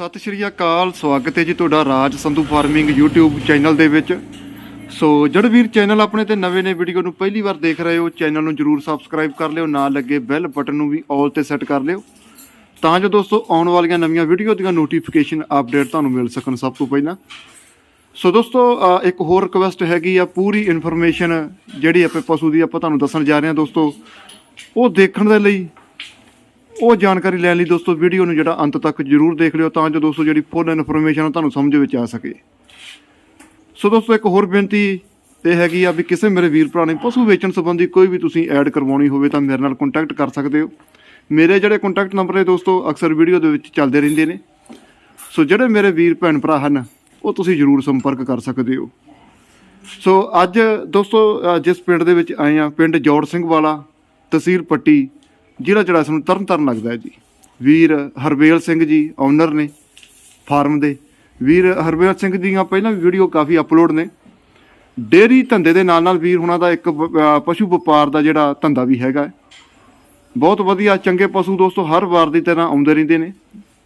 ਸਤਿ ਸ਼੍ਰੀ ਅਕਾਲ, ਸਵਾਗਤ ਹੈ ਜੀ ਤੁਹਾਡਾ Raj Sandhu farming YouTube channel ਦੇ ਵਿੱਚ। ਸੋ ਜਿਹੜੇ ਵੀਰ ਚੈਨਲ ਆਪਣੇ ਤੇ ਨਵੇਂ ਨੇ ਵੀਡੀਓ ਨੂੰ ਪਹਿਲੀ ਵਾਰ ਦੇਖ ਰਹੇ ਹੋ, ਚੈਨਲ ਨੂੰ ਜਰੂਰ ਸਬਸਕ੍ਰਾਈਬ ਕਰ ਲਿਓ, ਨਾਲ ਲੱਗੇ ਬੈਲ ਬਟਨ ਨੂੰ ਵੀ ਆਲ ਤੇ ਸੈੱਟ ਕਰ ਲਿਓ। ਤਾਂ ਜੋ ਦੋਸਤੋ, ਆਉਣ ਵਾਲੀਆਂ ਨਵੀਆਂ ਵੀਡੀਓ ਦੀਆਂ ਨੋਟੀਫਿਕੇਸ਼ਨ ਅਪਡੇਟ ਤੁਹਾਨੂੰ ਮਿਲ ਸਕਣ ਸਭ ਤੋਂ ਪਹਿਲਾਂ। ਸੋ ਦੋਸਤੋ ਇੱਕ ਹੋਰ ਰਿਕਵੈਸਟ ਹੈਗੀ ਆ, ਪੂਰੀ ਇਨਫੋਰਮੇਸ਼ਨ ਜਿਹੜੀ ਆਪਾਂ ਪਸ਼ੂ ਦੀ ਆਪਾਂ ਤੁਹਾਨੂੰ ਦੱਸਣ ਜਾ ਰਹੇ ਹਾਂ ਦੋਸਤੋ, ਉਹ ਦੇਖਣ ਦੇ ਲਈ ਉਹ ਜਾਣਕਾਰੀ ਲੈਣ ਲਈ ਦੋਸਤੋ, ਵੀਡੀਓ ਨੂੰ ਜਿਹੜਾ ਅੰਤ ਤੱਕ ਜਰੂਰ ਦੇਖ ਲਿਓ ਤਾਂ ਜੋ ਦੋਸਤੋ ਜਿਹੜੀ ਫੁੱਲ ਇਨਫੋਰਮੇਸ਼ਨ ਤੁਹਾਨੂੰ ਸਮਝ ਵਿੱਚ ਆ ਸਕੇ। ਸੋ ਦੋਸਤੋ, ਇੱਕ ਹੋਰ ਬੇਨਤੀ ਇਹ ਹੈਗੀ ਆ ਵੀ ਕਿਸੇ ਮੇਰੇ ਵੀਰ ਭਰਾ ਨੇ ਪਸ਼ੂ ਵੇਚਣ ਸੰਬੰਧੀ ਕੋਈ ਵੀ ਤੁਸੀਂ ਐਡ ਕਰਵਾਉਣੀ ਹੋਵੇ ਤਾਂ ਮੇਰੇ ਨਾਲ ਕੰਟੈਕਟ ਕਰ ਸਕਦੇ ਹੋ। ਮੇਰੇ ਜਿਹੜੇ ਕੰਟੈਕਟ ਨੰਬਰ ਨੇ ਦੋਸਤੋ, ਅਕਸਰ ਵੀਡੀਓ ਦੇ ਵਿੱਚ ਚੱਲਦੇ ਰਹਿੰਦੇ ਨੇ। ਸੋ ਜਿਹੜੇ ਮੇਰੇ ਵੀਰ ਭੈਣ ਭਰਾ ਹਨ, ਉਹ ਤੁਸੀਂ ਜਰੂਰ ਸੰਪਰਕ ਕਰ ਸਕਦੇ ਹੋ। ਸੋ ਅੱਜ ਦੋਸਤੋ ਜਿਸ ਪਿੰਡ ਦੇ ਵਿੱਚ ਆਏ ਆ, ਪਿੰਡ ਜੋੜ ਸਿੰਘ ਵਾਲਾ, ਤਹਿਸੀਲ ਪੱਟੀ ਜਿਹੜਾ ਜਿਹੜਾ ਸਾਨੂੰ ਤਰਨ ਤਾਰਨ ਲੱਗਦਾ ਹੈ ਜੀ। ਵੀਰ ਹਰਵੇਲ ਸਿੰਘ ਜੀ ਓਨਰ ਨੇ ਫਾਰਮ ਦੇ। ਵੀਰ ਹਰਵੇਲ ਸਿੰਘ ਦੀਆਂ ਪਹਿਲਾਂ ਵੀ ਵੀਡੀਓ ਕਾਫੀ ਅਪਲੋਡ ਨੇ। ਡੇਰੀ ਧੰਦੇ ਦੇ ਨਾਲ ਨਾਲ ਵੀਰ ਹੁਣਾਂ ਦਾ ਇੱਕ ਪਸ਼ੂ ਵਪਾਰ ਦਾ ਜਿਹੜਾ ਧੰਦਾ ਵੀ ਹੈਗਾ ਬਹੁਤ ਵਧੀਆ, ਚੰਗੇ ਪਸ਼ੂ ਦੋਸਤੋ, ਹਰ ਵਾਰ ਦੀ ਤਰ੍ਹਾਂ ਆਉਂਦੇ ਰਹਿੰਦੇ ਨੇ।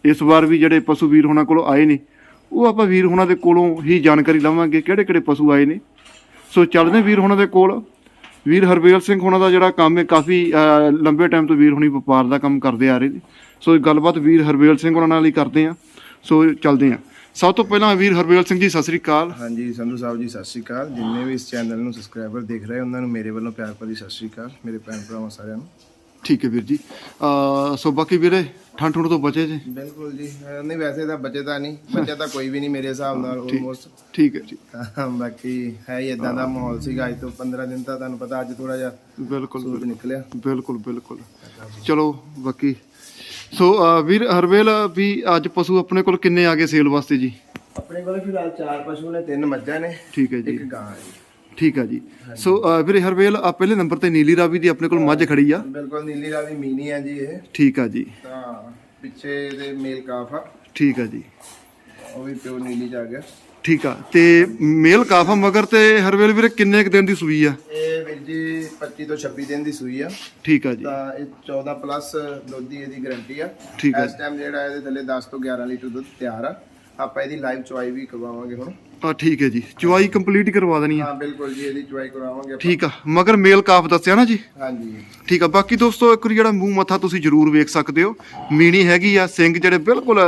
ਇਸ ਵਾਰ ਵੀ ਜਿਹੜੇ ਪਸ਼ੂ ਵੀਰ ਹੁਣਾਂ ਕੋਲੋਂ ਆਏ ਨੇ, ਉਹ ਆਪਾਂ ਵੀਰ ਹੁਣਾਂ ਦੇ ਕੋਲੋਂ ਹੀ ਜਾਣਕਾਰੀ ਲਵਾਂਗੇ ਕਿਹੜੇ ਕਿਹੜੇ ਪਸ਼ੂ ਆਏ ਨੇ। ਸੋ ਚੱਲਦੇ ਵੀਰ ਹੁਣਾਂ ਦੇ ਕੋਲ। ਵੀਰ ਹਰਵੇਲ ਸਿੰਘ ਹੁਣਾਂ ਦਾ ਜਿਹੜਾ ਕੰਮ ਹੈ ਕਾਫੀ ਲੰਬੇ ਟਾਈਮ ਤੋਂ ਵੀਰ ਹੁਣੀ ਵਪਾਰ ਦਾ ਕੰਮ ਕਰਦੇ ਆ ਰਹੇ ਨੇ। ਸੋ ਗੱਲਬਾਤ ਵੀਰ ਹਰਵੇਲ ਸਿੰਘ ਹੁਣਾਂ ਨਾਲ ਹੀ ਕਰਦੇ ਆ। ਸੋ ਚੱਲਦੇ ਆ। ਸਭ ਤੋਂ ਪਹਿਲਾਂ ਵੀਰ ਹਰਵੇਲ ਸਿੰਘ ਜੀ ਸਤਿ ਸ੍ਰੀ ਅਕਾਲ। ਹਾਂਜੀ ਸੰਧੂ ਸਾਹਿਬ ਜੀ ਸਤਿ ਸ਼੍ਰੀ ਅਕਾਲ। ਜਿੰਨੇ ਵੀ ਇਸ ਚੈਨਲ ਨੂੰ ਸਬਸਕ੍ਰਾਈਬਰ ਦੇਖ ਰਹੇ ਉਹਨਾਂ ਨੂੰ ਮੇਰੇ ਵੱਲੋਂ ਪਿਆਰ ਭਰੀ ਸਤਿ ਸ਼੍ਰੀ ਅਕਾਲ। ਮੇਰੇ ਭੈਣ ਭਰਾਵਾਂ ਸਾਰਿਆਂ ਨੂੰ। ਠੀਕ ਹੈ ਵੀਰ ਜੀ। ਸੋ ਬਾਕੀ ਵੀਰੇ ਠੰਡ ਠੁੰਡ ਤੋਂ ਬਚੇ ਜੀ? ਬਿਲਕੁਲ ਜੀ। ਅਹ ਨਹੀਂ ਵੈਸੇ ਤਾਂ ਬੱਚੇ ਤਾਂ ਨਹੀਂ। ਬੱਚਾ ਤਾਂ ਕੋਈ ਵੀ ਨਹੀਂ ਮੇਰੇ ਹਿਸਾਬ ਨਾਲ ਆਲਮੋਸਟ ਠੀਕ ਹੈ ਜੀ। ਬਾਕੀ ਹੈ ਹੀ ਇਦਾਂ ਦਾ ਮਾਹੌਲ ਸੀਗਾ। ਅੱਜ ਤੋਂ 15 ਦਿਨ ਤਾਂ ਤੁਹਾਨੂੰ ਪਤਾ ਅੱਜ ਥੋੜਾ ਜਿਹਾ ਬਿਲਕੁਲ ਨਿਕਲਿਆ। ਬਿਲਕੁਲ ਬਿਲਕੁਲ। ਚਲੋ ਬਾਕੀ। ਸੋ ਵੀਰ ਹਰਵੇਲ ਵੀ ਅੱਜ ਪਸ਼ੂ ਆਪਣੇ ਕੋਲ ਕਿੰਨੇ ਆ ਗਏ ਸੇਲ ਵਾਸਤੇ ਜੀ? ਆਪਣੇ ਕੋਲ ਫਿਲਹਾਲ ਚਾਰ ਪਸ਼ੂ ਨੇ ਤਿੰਨ ਮੱਝਾਂ ਨੇ ਠੀਕ ਹੈ ਜੀ। ਇੱਕ ਗਾਂ ਹੈ ਜੀ। ਠੀਕ ਹੈ ਜੀ। ਸੋ ਵੀਰੇ ਹਰਵੇਲ ਆ ਪਹਿਲੇ ਨੰਬਰ ਤੇ ਨੀਲੀ ਰਾਵੀ ਦੀ ਆਪਣੇ ਕੋਲ ਮੱਝ ਖੜੀ ਆ। ਬਿਲਕੁਲ ਨੀਲੀ ਰਾਵੀ ਮੀਨੀ ਆ ਜੀ ਇਹ। ਠੀਕ ਆ ਜੀ। ਤਾਂ ਪਿੱਛੇ ਇਹਦੇ ਮੇਲ ਕਾਫ ਆ। ਠੀਕ ਆ ਜੀ। ਉਹ ਵੀ ਪਿਓ ਨੀਲੀ ਚ ਆ ਗਿਆ। ਠੀਕ ਆ। ਤੇ ਮੇਲ ਕਾਫਾ ਮਗਰ ਤੇ ਹਰਵੇਲ ਵੀਰੇ ਕਿੰਨੇ ਕੁ ਦਿਨ ਦੀ ਸੂਈ ਆ? ਇਹ ਵੀਰ ਜੀ 25 ਤੋਂ 26 ਦਿਨ ਦੀ ਸੂਈ ਆ। ਠੀਕ ਆ ਜੀ। ਤਾਂ ਇਹ 14 ਪਲੱਸ ਦੁੱਧ ਦੀ ਇਹਦੀ ਗਾਰੰਟੀ ਆ। ਠੀਕ। ਇਸ ਟਾਈਮ ਜਿਹੜਾ ਇਹਦੇ ਥੱਲੇ 10 ਤੋਂ 11 ਲੀਟਰ ਦੁੱਧ ਤਿਆਰ ਆ। ਆਪਾਂ ਇਹਦੀ ਲਾਈਵ ਚੁਆਈ ਵੀ ਕਰਵਾਵਾਂਗੇ ਹੁਣ। ਆ ਠੀਕ ਹੈ ਜੀ। ਚੁਆਈ ਕੰਪਲੀਟ ਕਰਵਾ ਦੇਣੀ ਆ ਹਾਂ ਬਿਲਕੁਲ ਜੀ ਇਹਦੀ ਚੁਆਈ ਕਰਵਾਵਾਂਗੇ ਆਪਾਂ। ਠੀਕ ਆ। ਮਗਰ ਮੇਲ ਕਾਫ ਦੱਸਿਆ ਨਾ ਜੀ? ਹਾਂਜੀ। ਠੀਕ ਆ। ਬਾਕੀ ਦੋਸਤੋ ਇੱਕ ਵਾਰੀ ਜਿਹੜਾ ਮੂੰਹ ਮੱਥਾ ਤੁਸੀਂ ਜਰੂਰ ਵੇਖ ਸਕਦੇ ਹੋ। ਮੀਣੀ ਹੈਗੀ ਆ ਸਿੰਘ ਜਿਹੜੇ ਬਿਲਕੁਲ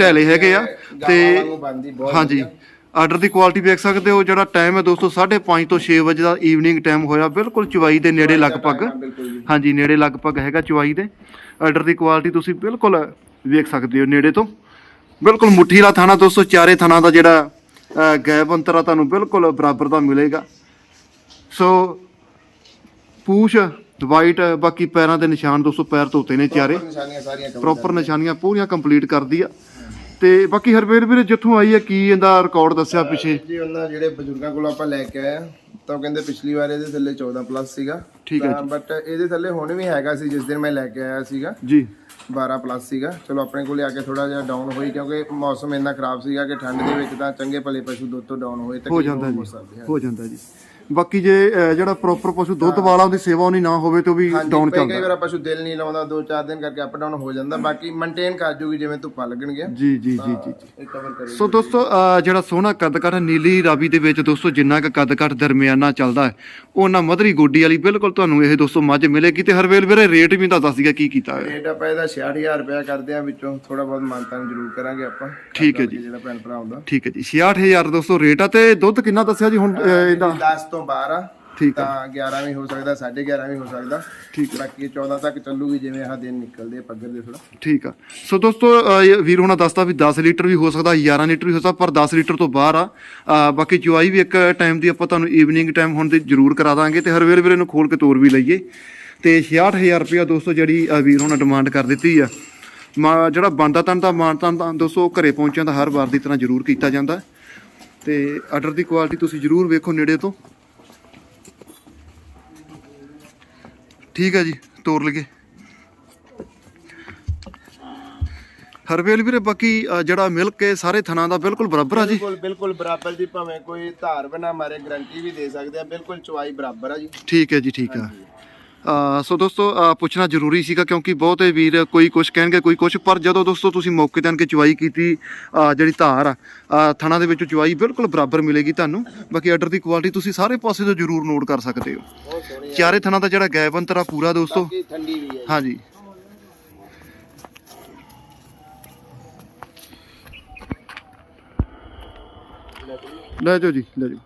ਢੈਲੇ ਹੈਗੇ ਆ ਤੇ ਹਾਂਜੀ। ਆਰਡਰ ਦੀ ਕੁਆਲਿਟੀ ਵੇਖ ਸਕਦੇ ਹੋ। ਜਿਹੜਾ ਟਾਈਮ ਹੈ ਦੋਸਤੋ 5:30 ਤੋਂ 6 ਵਜੇ ਦਾ ਈਵਨਿੰਗ ਟਾਈਮ ਹੋਇਆ। ਬਿਲਕੁਲ ਚੁਆਈ ਦੇ ਨੇੜੇ ਲਗਭਗ। ਹਾਂ, ਬਿਲਕੁਲ ਜੀ। ਹਾਂਜੀ ਨੇੜੇ ਲਗਭਗ ਹੈਗਾ ਚੁਆਈ ਦੇ। ਆਰਡਰ ਦੀ ਕੁਆਲਿਟੀ ਤੁਸੀਂ ਬਿਲਕੁਲ ਵੇਖ ਸਕਦੇ ਹੋ ਨੇੜੇ ਤੋਂ। ਬਿਲਕੁਲ ਮੁੱਠੀ ਵਾਲਾ ਥਾਣਾ ਦੋਸਤੋ ਚਾਰੇ ਥਾਣਾ ਦਾ ਜਿਹੜਾ ਗੈਪ ਅੰਤਰ ਆ ਤੁਹਾਨੂੰ ਬਿਲਕੁਲ ਬਰਾਬਰ ਦਾ ਮਿਲੇਗਾ। ਸੋ ਪੂਛ ਵਾਈਟ ਬਾਕੀ ਪੈਰਾਂ ਦੇ ਨਿਸ਼ਾਨ ਦੋਸਤੋ ਪੈਰ ਧੋਤੇ ਨੇ ਚਾਰੇ। ਨਿਸ਼ਾਨੀਆਂ ਸਾਰੀਆਂ cover ਪ੍ਰੋਪਰ ਨਿਸ਼ਾਨੀਆਂ ਪੂਰੀਆਂ ਕੰਪਲੀਟ ਕਰਦੀ ਆ। ਤੇ ਬਾਕੀ ਹਰਵੇਲ ਵੀਰੇ ਜਿੱਥੋਂ ਆਈ ਹੈ ਕੀ ਇਹਦਾ ਰਿਕਾਰਡ ਦੱਸਿਆ ਪਿੱਛੇ? ਜੀ ਉਹਨਾਂ ਜਿਹੜੇ ਬਜ਼ੁਰਗਾਂ ਕੋਲ ਆਪਾਂ ਲੈ ਕੇ ਆਏ ਆ ਤਾਂ ਉਹ ਕਹਿੰਦੇ ਪਿਛਲੀ ਵਾਰ ਇਹਦੇ ਥੱਲੇ 14 ਪਲੱਸ ਸੀਗਾ। ਠੀਕ ਹੈ ਬਟ ਇਹਦੇ ਥੱਲੇ ਹੁਣ ਵੀ ਹੈਗਾ ਸੀ ਜਿਸ ਦਿਨ ਮੈਂ ਲੈ ਕੇ ਆਇਆ ਸੀਗਾ। ਜੀ। 12 ਪਲੱਸ ਸੀਗਾ। ਚਲੋ ਆਪਣੇ ਕੋਲੇ ਆ ਕੇ ਥੋੜਾ ਜਿਹਾ ਡਾਊਨ ਹੋਈ ਕਿਉਂਕਿ ਮੌਸਮ ਇੰਨਾ ਖਰਾਬ ਸੀਗਾ ਕਿ ਠੰਡ ਦੇ ਵਿੱਚ ਤਾਂ ਚੰਗੇ ਭਲੇ ਪਸ਼ੂ ਦੁੱਧ ਤੋਂ ਡਾਊਨ ਹੋਏ ਹੋ ਜਾਂਦਾ ਜੀ ਹੋ ਜਾਂਦਾ ਜੀ। ਬਾਕੀ ਜੇ ਅਹ, ਜਿਹੜਾ ਪ੍ਰੋਪਰ ਪਸ਼ੂ ਦੁੱਧ ਵਾਲਾ ਉਹਦੀ ਸੇਵਾ ਉਹਨੀ ਨਾ ਹੋਵੇ ਤੇ ਉਹ ਵੀ ਡਾਊਨ ਕਈ ਚੱਲਦਾ। ਕਈ ਵਾਰ ਪਸ਼ੂ ਦਿਲ ਨਹੀਂ ਲਾਉਂਦਾ 2-4 ਦਿਨ ਕਰਕੇ ਅਪ ਡਾਊਨ ਹੋ ਜਾਂਦਾ। ਬਾਕੀ ਮੇਨਟੇਨ ਕਰ ਜੂਗੀ ਜਿਵੇਂ ਧੁੱਪਾਂ ਲੱਗਣਗੀਆਂ। ਜੀ ਜੀ ਜੀ ਜੀ ਇਹ ਕਵਰ ਕਰੇ ਸੋ ਦੋਸਤੋ ਅਹ, ਜਿਹੜਾ ਸੋਹਣਾ ਕੱਦ ਕੱਟ ਨੀਲੀ ਰਾਵੀ ਦੇ ਵਿੱਚ ਦੋਸਤੋ ਜਿੰਨਾ ਕੁ ਕੱਦ ਕੱਟ ਦਰਮਿਆਨਾ ਚੱਲਦਾ ਹੈ ਉਹਨਾਂ ਮਧਰੀ ਗੋਡੀ ਵਾਲੀ ਬਿਲਕੁਲ ਤੁਹਾਨੂੰ ਇਹ ਦੋਸਤੋ ਮੱਝ ਮਿਲੇਗੀ ਤੇ ਹਰਵੇਲ ਵੀਰੇ ਰੇਟ ਵੀ ਤਾਂ ਦੱਸ ਦਿਆ ਕੀ ਕੀਤਾ ਹੈ ਰੇਟ ਆਪਾਂ ਇਹਦਾ 66000 ਰੁਪਇਆ ਕਰਦੇ ਆ ਵਿੱਚੋਂ ਥੋੜਾ ਬਹੁਤ ਮਾਨਤਾਨ ਜ਼ਰੂਰ ਕਰਾਂਗੇ ਆਪਾਂ। ਠੀਕ ਹੈ ਜੀ। ਜਿਹੜਾ ਭੈਣ ਭਰਾ ਆਉਂਦਾ ਠੀਕ ਹੈ ਜੀ। 66000 ਦੋਸਤੋ ਰੇਟ ਆ ਤੇ ਦੁੱਧ ਕਿੰਨਾ ਦੱਸਿਆ ਜੀ ਹੁਣ ਅਹ, ਇਹਦਾ? 10 ਤੋਂ 12 ਠੀਕ ਤਾਂ 11 ਵੀ ਹੋ ਸਕਦਾ 11.5 ਵੀ ਹੋ ਸਕਦਾ। ਠੀਕ ਬਾਕੀ 14 ਤੱਕ ਚੱਲੂਗੀ ਜਿਵੇਂ ਆਹ ਦਿਨ ਨਿਕਲਦੇ ਆ ਪੱਗਰ ਦੇ ਥੋੜਾ ਠੀਕ ਆ। ਸੋ ਦੋਸਤੋ ਇਹ ਵੀਰ ਹੁਣਾਂ ਦੱਸਤਾ ਵੀ 10 ਲੀਟਰ ਵੀ ਹੋ ਸਕਦਾ 11 ਲੀਟਰ ਵੀ ਹੋ ਸਕਦਾ ਪਰ 10 ਲੀਟਰ ਤੋਂ ਬਾਹਰ ਆ। ਬਾਕੀ ਚੁਆਈ ਵੀ ਇੱਕ ਟਾਈਮ ਦੀ ਆਪਾਂ ਤੁਹਾਨੂੰ ਈਵਨਿੰਗ ਟਾਈਮ ਹੁਣ ਦੀ ਜ਼ਰੂਰ ਕਰਾ ਦਾਂਗੇ ਤੇ ਹਰਵੇਲ ਵੀਰੇ ਨੂੰ ਖੋਲ ਕੇ ਤੋਰ ਵੀ ਲਈਏ। ਤੇ 66000 ਰੁਪਇਆ ਦੋਸਤੋ ਜਿਹੜੀ ਅਹ, ਵੀਰ ਹੁਣਾਂ ਡਿਮਾਂਡ ਕਰ ਦਿੱਤੀ ਆ। ਮਾ ਜਿਹੜਾ ਬੰਦਾ ਤਨ ਦਾ ਮਾਨ ਤਨ ਤਾਂ ਦੋਸਤੋ ਘਰੇ ਪਹੁੰਚਿਆਂ ਦਾ ਹਰ ਵਾਰ ਦੀ ਤਰ੍ਹਾਂ ਜ਼ਰੂਰ ਕੀਤਾ ਜਾਂਦਾ। ਤੇ ਆਰਡਰ ਦੀ ਕੁਆਲਿਟੀ ਤੁਸੀਂ ਜ਼ਰੂਰ ਵੇਖੋ ਨੇੜੇ ਤੋਂ। ਠੀਕ ਹੈ ਜੀ ਤੋਰ ਲਈਏ। ਹਰਵੇਲ ਵੀਰੇ ਬਾਕੀ ਜਿਹੜਾ ਮਿਲਕ ਹੈ ਸਾਰੇ ਥਣਾ ਦਾ ਬਿਲਕੁਲ ਬਰਾਬਰ ਆ ਜੀ। ਬਿਲਕੁਲ ਬਿਲਕੁਲ ਬਰਾਬਰ ਜੀ ਭਾਵੇਂ ਕੋਈ ਧਾਰ ਬਣਾ ਮਾਰੇ ਗਾਰੰਟੀ ਵੀ ਦੇ ਸਕਦੇ ਆ ਬਿਲਕੁਲ ਚਵਾਈ ਬਰਾਬਰ ਆ ਜੀ। ਠੀਕ ਹੈ ਜੀ ਠੀਕ ਆ। ਸੋ ਦੋਸਤੋ ਪੁੱਛਣਾ ਜ਼ਰੂਰੀ ਸੀਗਾ ਕਿਉਂਕਿ ਬਹੁਤੇ ਵੀਰ ਕੋਈ ਕੁਝ ਕਹਿਣਗੇ ਕੋਈ ਕੁਝ ਪਰ ਜਦੋਂ ਦੋਸਤੋ ਤੁਸੀਂ ਮੌਕੇ ਤੇ ਆਣ ਕੇ ਚੁਆਈ ਕੀਤੀ ਜਿਹੜੀ ਧਾਰ ਆ ਥਣਾ ਦੇ ਵਿੱਚ ਚੁਆਈ ਬਿਲਕੁਲ ਬਰਾਬਰ ਮਿਲੇਗੀ ਤੁਹਾਨੂੰ। ਬਾਕੀ ਆਰਡਰ ਦੀ ਕੁਆਲਿਟੀ ਤੁਸੀਂ ਸਾਰੇ ਪਾਸੇ ਤੋਂ ਜ਼ਰੂਰ ਨੋਟ ਕਰ ਸਕਦੇ ਹੋ। ਚਾਰੇ ਥਣਾ ਦਾ ਜਿਹੜਾ ਗੈਪ ਅੰਤਰ ਆ ਪੂਰਾ ਦੋਸਤੋ। ਬਾਕੀ ਠੰਡੀ ਵੀ ਹੈ ਹਾਂਜੀ। ਲੈ ਜਾਓ ਜੀ ਲੈ ਜਾਓ।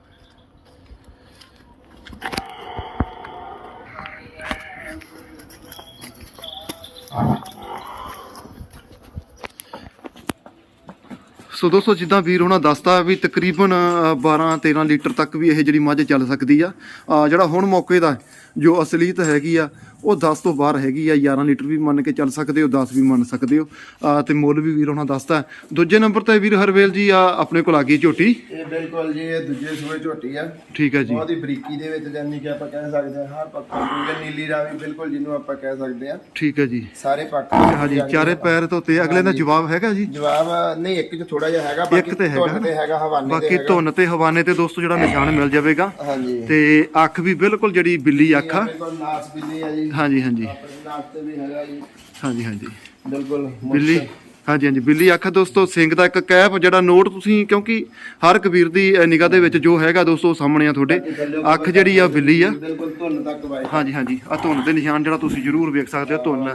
ਸੋ ਦੋਸਤੋ, ਜਿੱਦਾਂ ਵੀਰ ਉਹਨਾਂ ਦੱਸਤਾ ਵੀ ਤਕਰੀਬਨ 12 13 ਲੀਟਰ ਤੱਕ ਵੀ ਇਹ ਜਿਹੜੀ ਮੱਝ ਚੱਲ ਸਕਦੀ ਆ। ਜਿਹੜਾ ਹੁਣ ਮੌਕੇ ਦਾ ਜੋ ਅਸਲੀਤ ਹੈਗੀ ਆ ਉਹ 10 ਤੋਂ ਬਾਹਰ ਹੈਗੀ ਆ 11 ਲੀਟਰ ਵੀ ਮੰਨ ਕੇ ਚੱਲ ਸਕਦੇ ਹੋ 10 ਵੀ ਮੰਨ ਸਕਦੇ ਹੋ। ਤੇ ਮੁੱਲ ਵੀ ਵੀਰ ਉਹਨਾਂ ਦੱਸਤਾ ਦੂਜੇ ਨੰਬਰ ਤੇ ਵੀਰ ਹਰਵੇਲ ਜੀ ਆ ਆਪਣੇ ਕੋਲ ਆ ਗਈ ਝੋਟੀ। ਇਹ ਬਿਲਕੁਲ ਜੀ ਇਹ ਦੂਜੇ ਸੂਏ ਝੋਟੀ ਆ। ਠੀਕ ਹੈ ਜੀ। ਬਹੁਤ ਹੀ ਬਰੀਕੀ ਦੇ ਵਿੱਚ ਜਾਨੀ ਕਿ ਆਪਾਂ ਕਹਿ ਸਕਦੇ ਹਾਂ ਹਰ ਪੱਖੋਂ ਕੋਈ ਨੀਲੀ ਰਾਵੀ ਬਿਲਕੁਲ ਜਿਹਨੂੰ ਆਪਾਂ ਕਹਿ ਸਕਦੇ ਹਾਂ। ਠੀਕ ਹੈ ਜੀ। ਸਾਰੇ ਪੱਖ ਹਾਂਜੀ ਚਾਰੇ ਪੈਰ ਤੋਂ ਤੇ ਅਗਲੇ ਦਾ ਜਵਾਬ ਹੈਗਾ ਜੀ? ਜਵਾਬ ਨਹੀਂ ਇੱਕ ਚ ਥੋੜਾ ਜਿਹਾ ਹੈਗਾ ਬਾਕੀ ਤੇ ਹੈਗਾ ਤੇ ਹੈਗਾ ਹਵਾਨੇ ਤੇ ਬਾਕੀ ਧੁੰਨ ਤੇ ਹਵਾਨੇ ਤੇ ਦੋਸਤੋ ਜਿਹੜਾ ਨਿਸ਼ਾਨ ਮਿਲ ਜਾਵੇਗਾ। ਹਾਂਜੀ। ਤੇ ਅੱਖ ਵੀ ਬਿਲਕੁਲ ਜਿਹੜੀ ਬਿੱਲੀ ਅੱਖ ਆ। ਬਿਲਕੁਲ ਨਾਸ ਬਿੱਲੀ ਆ ਜੀ। ਹਾਂਜੀ ਹਾਂਜੀ। ਆਪਣੇ ਨਾਸ ਤੇ ਵੀ ਹੈਗਾ ਜੀ। ਹਾਂਜੀ ਹਾਂਜੀ। ਬਿਲਕੁਲ। ਬਿੱਲੀ ਹਾਂਜੀ ਹਾਂਜੀ। ਬਿੱਲੀ ਅੱਖ ਦੋਸਤੋ ਸਿੰਘ ਦਾ ਇੱਕ ਕੈਪ ਜਿਹੜਾ ਨੋਟ ਤੁਸੀਂ ਕਿਉਂਕਿ ਹਰ ਕਬੀਰ ਦੀ ਨਿਗਾਹ ਦੇ ਵਿੱਚ ਜੋ ਹੈਗਾ ਦੋਸਤੋ ਸਾਹਮਣੇ ਆ ਤੁਹਾਡੇ। ਅੱਖ ਜਿਹੜੀ ਆ ਬਿੱਲੀ ਆ। ਬਿਲਕੁਲ ਧੁੰਨ ਤੱਕ ਵਾਏ ਹਾਂਜੀ ਹਾਂਜੀ। ਆ ਧੁੰਨ ਦੇ ਨਿਸ਼ਾਨ ਜਿਹੜਾ ਤੁਸੀਂ ਜ਼ਰੂਰ ਵੇਖ ਸਕਦੇ ਹੋ ਧੁੰਨ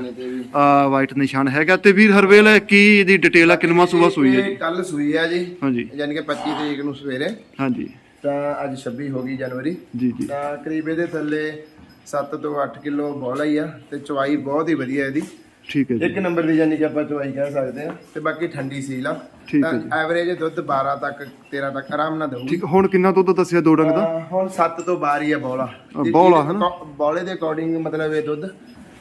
ਆ। ਵਾਈਟ ਨਿਸ਼ਾਨ ਹੈਗਾ। ਤੇ ਵੀਰ ਹਰਵੇਲ ਕੀ ਇਹਦੀ ਡਿਟੇਲ ਆ? ਕਿੰਨਵਾ ਸੂਆ ਸੂਈ ਹੈ ਜੀ? ਕੱਲ ਸੂਈ ਆ ਜੀ। ਹਾਂਜੀ। ਯਾਨੀ ਕਿ 25 ਤਰੀਕ ਨੂੰ ਸਵੇਰੇ। ਹਾਂਜੀ। ਤਾਂ ਅੱਜ 26 ਹੋ ਗਈ ਜਨਵਰੀ। ਜੀ ਜੀ। ਤਾਂ ਕਰੀਬ ਇਹਦੇ ਥੱਲੇ 7 ਤੋਂ 8 ਕਿਲੋ ਬੋਲਾ ਹੀ ਆ ਤੇ ਚਵਾਈ ਬਹੁਤ ਹੀ ਵਧੀਆ ਇਹਦੀ। ਠੀਕ ਹੈ ਜੀ। ਇੱਕ ਨੰਬਰ ਦੀ ਯਾਨੀ ਕਿ ਆਪਾਂ ਚਵਾਈ ਕਹਿ ਸਕਦੇ ਆ ਤੇ ਬਾਕੀ ਠੰਡੀ ਸੀਲ ਆ। ਠੀਕ ਹੈ ਜੀ। ਐਵਰੇਜ ਦੁੱਧ 12 ਤੱਕ 13 ਤੱਕ ਆਰਾਮ ਨਾਲ ਦਊਗੀ। ਠੀਕ ਹੁਣ ਕਿੰਨਾ ਦੁੱਧ ਦੱਸਿਆ ਦੋ ਡੰਗ ਦਾ? ਹੁਣ 7 ਤੋਂ 12 ਹੀ ਆ ਬੋਲਾ। ਬੌਲਾ ਹਨਾ? ਬੋਲੇ ਦੇ ਅਕੋਰਡਿੰਗ ਮਤਲਬ ਇਹ ਦੁੱਧ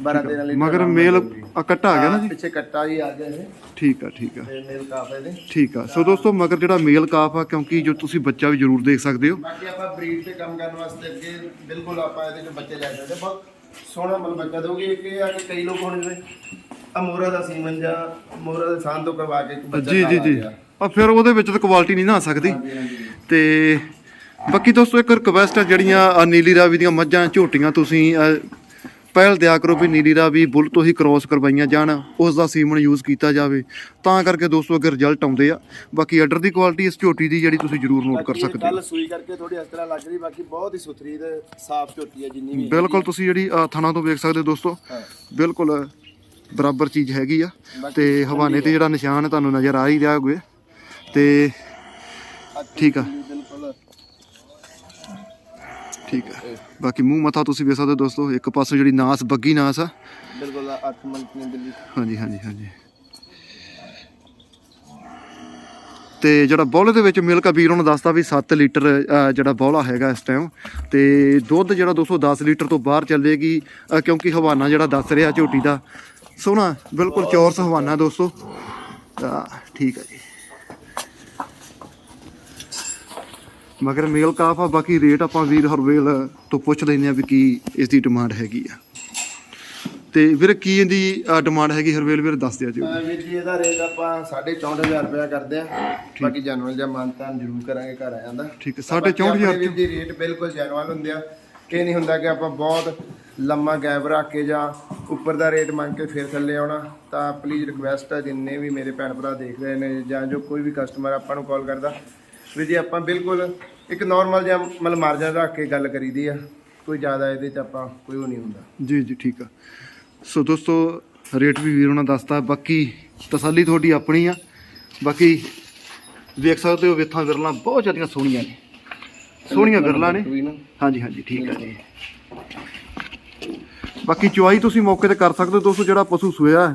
12 13 ਲੀਟਰ ਮਗਰ ਮੇਲ। ਆ ਕੱਟਾ ਆ ਗਿਆ ਨਾ ਜੀ? ਪਿੱਛੇ ਕੱਟਾ ਹੀ ਆ ਗਿਆ ਇਹ। ਠੀਕ ਆ ਠੀਕ ਆ। ਤੇ ਮੇਲ ਕਾਫੇ ਦੇ ਠੀਕ ਆ। ਸੋ ਦੋਸਤੋ ਮਗਰ ਜਿਹੜਾ ਮੇਲ ਕਾਫ ਆ ਕਿਉਂਕਿ ਜੋ ਤੁਸੀਂ ਬੱਚਾ ਵੀ ਜ਼ਰੂਰ ਦੇਖ ਸਕਦੇ ਹੋ। ਬਾਕੀ ਆਪਾਂ ਬਰੀਡ ਤੇ ਕੰਮ ਕਰਨ ਵਾਸਤੇ ਅੱਗੇ ਬਿਲਕੁਲ ਆਪਾਂ ਇਹਦੇ ਚ ਬੱਚੇ ਲੈ ਸਕਦੇ। ਬਹੁਤ ਸੋਹਣਾ ਮਤਲਬ ਬੱਚਾ ਦੋਗੇ ਇੱਕ ਆ ਕਿ ਕਈ ਲੋਕ ਹੁਣ ਜਿਵੇਂ ਅਮੋਰਾ ਦਾ ਸੀਮਨ ਜਾਂ ਮੋਰਾ ਦੇ ਤੋਂ ਕਰਵਾ ਕੇ ਇੱਕ ਬੱਚਾ ਜੀ ਜੀ ਆ ਜੀ। ਆ ਫਿਰ ਉਹਦੇ ਵਿੱਚ ਤਾਂ ਕੁਆਲਿਟੀ ਨਹੀਂ ਨਾ ਆ ਸਕਦੀ। ਤੇ ਬਾਕੀ ਦੋਸਤੋ ਇੱਕ ਰਿਕਵੈਸਟ ਹੈ ਜਿਹੜੀਆਂ ਨੀਲੀ ਰਾਵੀ ਦੀਆਂ ਮੱਝਾਂ ਝੋਟੀਆਂ ਤੁਸੀਂ ਪਹਿਲ ਦਿਆ ਕਰੋ ਵੀ ਨੀਲੀ ਰਾਵੀ ਬੁੱਲ ਤੋਂ ਹੀ ਕ੍ਰੋਸ ਕਰਵਾਈਆਂ ਜਾਣ ਉਸ ਦਾ ਸੀਮਨ ਯੂਜ਼ ਕੀਤਾ ਜਾਵੇ। ਤਾਂ ਕਰਕੇ ਦੋਸਤੋ ਅੱਗੇ ਰਿਜ਼ਲਟ ਆਉਂਦੇ ਆ। ਬਾਕੀ ਆਰਡਰ ਦੀ ਕੁਆਲਿਟੀ ਇਸ ਝੋਟੀ ਦੀ ਜਿਹੜੀ ਤੁਸੀਂ ਜ਼ਰੂਰ ਨੋਟ ਕਰ ਸਕਦੇ ਹੋ। ਕੱਲ ਸੂਈ ਕਰਕੇ ਥੋੜੀ ਇਸ ਤਰ੍ਹਾਂ ਲੱਗ ਰਹੀ ਬਾਕੀ ਬਹੁਤ ਹੀ ਸੁਥਰੀ ਤੇ ਸਾਫ਼ ਝੋਟੀ ਹੈ ਜਿੰਨੀ ਵੀ ਬਿਲਕੁਲ ਤੁਸੀਂ ਜਿਹੜੀ ਥਣਾ ਤੋਂ ਵੇਖ ਸਕਦੇ ਹੋ ਦੋਸਤੋ। ਬਿਲਕੁਲ ਬਰਾਬਰ ਚੀਜ਼ ਹੈਗੀ ਆ। ਤੇ ਹਵਾਨੇ ਤੇ ਜਿਹੜਾ ਨਿਸ਼ਾਨ ਤੁਹਾਨੂੰ ਨਜ਼ਰ ਆ ਹੀ ਰਿਹਾ ਹੋਵੇ। ਤੇ ਠੀਕ ਆ। ਠੀਕ ਆ। ਬਾਕੀ ਮੂੰਹ ਮੱਥਾ ਤੁਸੀਂ ਵੇਖ ਸਕਦੇ ਹੋ ਦੋਸਤੋ ਇੱਕ ਪਾਸੇ ਜਿਹੜੀ ਨਾਸ ਬੱਗੀ ਨਾਸ ਆ। ਬਿਲਕੁਲ 8 ਮਿੰਟ ਨੇ ਦਿੱਲੀ। ਹਾਂਜੀ ਹਾਂਜੀ ਹਾਂਜੀ। ਤੇ ਜਿਹੜਾ ਬੌਲੇ ਦੇ ਵਿੱਚ ਮਿਲਕ ਵੀਰ ਉਹਨੂੰ ਦੱਸਦਾ ਵੀ 7 ਲੀਟਰ ਜਿਹੜਾ ਬੌਲਾ ਹੈਗਾ ਇਸ ਟਾਈਮ ਤੇ ਦੁੱਧ ਜਿਹੜਾ 210 ਲੀਟਰ ਤੋਂ ਬਾਹਰ ਚੱਲੇਗੀ ਕਿਉਂਕਿ ਹਵਾਨਾ ਜਿਹੜਾ ਦੱਸ ਰਿਹਾ ਝੋਟੀ ਦਾ। ਸੋਹਣਾ ਬਿਲਕੁਲ ਚੌਰਸ ਹਵਾਨਾ ਦੋਸਤੋ। ਤਾਂ ਠੀਕ ਹੈ ਜੀ। ਮਗਰ ਮੇਲ ਕਾਫ ਆ ਬਾਕੀ ਰੇਟ ਆਪਾਂ ਵੀਰ ਹਰਵੇਲ ਤੋਂ ਪੁੱਛ ਲੈਂਦੇ ਆ ਵੀ ਕੀ ਇਸ ਦੀ ਡਿਮਾਂਡ ਹੈਗੀ ਆ। ਤੇ ਵੀਰ ਕੀ ਇਹਦੀ ਡਿਮਾਂਡ ਹੈਗੀ ਹਰਵੇਲ ਵੀਰ ਦੱਸ ਦਿਓ ਜੀ। ਵੀਰ ਜੀ ਇਹਦਾ ਰੇਟ ਆਪਾਂ 64500 ਰੁਪਇਆ ਕਰਦੇ ਆ ਬਾਕੀ ਜਨਵਲ ਜਾਂ ਮਾਨਤਾਨ ਜ਼ਰੂਰ ਕਰਾਂਗੇ ਘਰ ਆ ਜਾਂਦਾ। ਠੀਕ ਹੈ 64500 ਵੀਰ ਜੀ ਰੇਟ ਬਿਲਕੁਲ ਜੈਨੂਅਲ ਹੁੰਦੇ ਆ। ਇਹ ਨਹੀਂ ਹੁੰਦਾ ਕਿ ਆਪਾਂ ਬਹੁਤ ਲੰਮਾ ਗੈਪ ਰੱਖ ਕੇ ਜਾਂ ਉੱਪਰ ਦਾ ਰੇਟ ਮੰਗ ਕੇ ਫਿਰ ਥੱਲੇ ਆਉਣਾ ਤਾਂ ਪਲੀਜ਼ ਰਿਕਵੈਸਟ ਹੈ ਜਿੰਨੇ ਵੀ ਮੇਰੇ ਭੈਣ ਭਰਾ ਦੇਖ ਰਹੇ ਨੇ ਜਾਂ ਜੋ ਕੋਈ ਵੀ ਕਸਟਮਰ ਆਪਾਂ ਨੂੰ ਕਾਲ ਕਰਦਾ ਵੀਰ ਜੀ ਆਪਾਂ ਬਿਲਕੁਲ ਇੱਕ ਨਾਰਮਲ ਜਿਹਾ ਮਤਲਬ ਮਾਰਜਨ ਰੱਖ ਕੇ ਗੱਲ ਕਰੀਦੀ ਆ ਕੋਈ ਜ਼ਿਆਦਾ ਇਹਦੇ ਚ ਆਪਾਂ ਕੋਈ ਉਹ ਨਹੀਂ ਹੁੰਦਾ। ਜੀ ਜੀ ਠੀਕ ਆ। ਸੋ ਦੋਸਤੋ ਰੇਟ ਵੀ ਵੀਰ ਉਹਨਾਂ ਦੱਸਤਾ ਬਾਕੀ ਤਸੱਲੀ ਤੁਹਾਡੀ ਆਪਣੀ ਆ। ਬਾਕੀ ਵੇਖ ਸਕਦੇ ਹੋ ਵੇਥਾਂ ਵਿਰਲਾਂ ਬਹੁਤ ਜ਼ਿਆਦੀਆਂ ਸੋਹਣੀਆਂ ਨੇ। ਸੋਹਣੀਆਂ ਵਿਰਲਾਂ ਨਾ। ਹਾਂਜੀ ਹਾਂਜੀ ਠੀਕ ਆ ਜੀ। ਬਾਕੀ ਚੁਆਈ ਤੁਸੀਂ ਮੌਕੇ ਤੇ ਕਰ ਸਕਦੇ ਹੋ ਦੋਸਤੋ ਜਿਹੜਾ ਪਸ਼ੂ ਸੋਇਆ ਹੈ,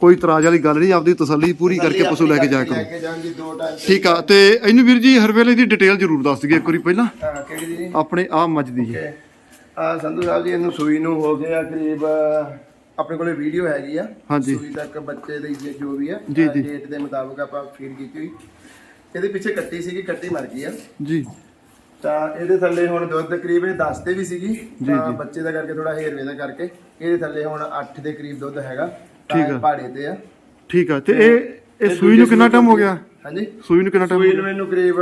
ਕੋਈ ਇਤਰਾਜ਼ ਵਾਲੀ ਗੱਲ ਨਹੀਂ ਆਪਦੀ ਤਸੱਲੀ ਪੂਰੀ ਕਰਕੇ ਪਸ਼ੂ ਲੈ ਕੇ ਜਾਇਆ ਲੈ ਕਰੋ ਕੇ ਜਾਣ ਦੀ ਦੋ ਟਾਈਮ ਠੀਕ ਆ ਤੇ ਇਹਨੂੰ ਵੀਰ ਜੀ ਹਰ ਵੇਲੇ ਦੀ ਡਿਟੇਲ ਜ਼ਰੂਰ ਦੱਸ ਦਈਏ ਇੱਕ ਵਾਰੀ ਪਹਿਲਾਂ। ਹਾਂ ਕਿਹੜੀ ਜੀ? ਆਪਣੇ ਆ ਮੱਝ ਦੀ ਜੀ। ਆ ਸੰਧੂ ਸਾਹਿਬ ਜੀ ਇਹਨੂੰ ਸੂਈ ਨੂੰ ਹੋ ਗਿਆ ਕਰੀਬ ਆਪਣੇ ਕੋਲੇ ਵੀਡੀਓ ਹੈਗੀ ਆ। ਹਾਂਜੀ। ਸੂਈ ਤੱਕ ਬੱਚੇ ਦੀ ਜੇ ਜੋ ਵੀ ਆ ਜੀ, ਜੀ। ਡੇਟ ਦੇ ਮੁਤਾਬਕ ਆਪਾਂ ਫੀਡ ਕੀਤੀ ਹੋਈ। ਇਹਦੇ ਪਿੱਛੇ ਕੱਟੀ ਸੀਗੀ ਕੱਟੀ ਮਰ ਗਈ ਆ। ਜੀ। ਤਾਂ ਇਹਦੇ ਥੱਲੇ ਹੁਣ ਦੁੱਧ ਕਰੀਬ ਇਹ 10 ਤੇ ਵੀ ਸੀਗੀ। ਤਾਂ ਬੱਚੇ ਦਾ ਕਰਕੇ ਥੋੜਾ ਹੇਰਵੇ ਦਾ ਕਰਕੇ ਇਹਦੇ ਥੱਲੇ ਹੁਣ 8 ਦੇ ਕਰੀਬ ਦੁੱਧ ਹੈਗਾ। ਠੀਕ ਆ। ਪਹਾੜੇ ਤੇ ਆ। ਠੀਕ ਆ ਤੇ ਇਹ ਇਹ ਸੂਈ ਨੂੰ ਕਿੰਨਾ ਟਾਈਮ ਹੋ ਗਿਆ? ਹਾਂਜੀ। ਸੂਈ ਨੂੰ ਕਿੰਨਾ ਟਾਈਮ ਸੂਈ ਨੂੰ ਕਰੀਬ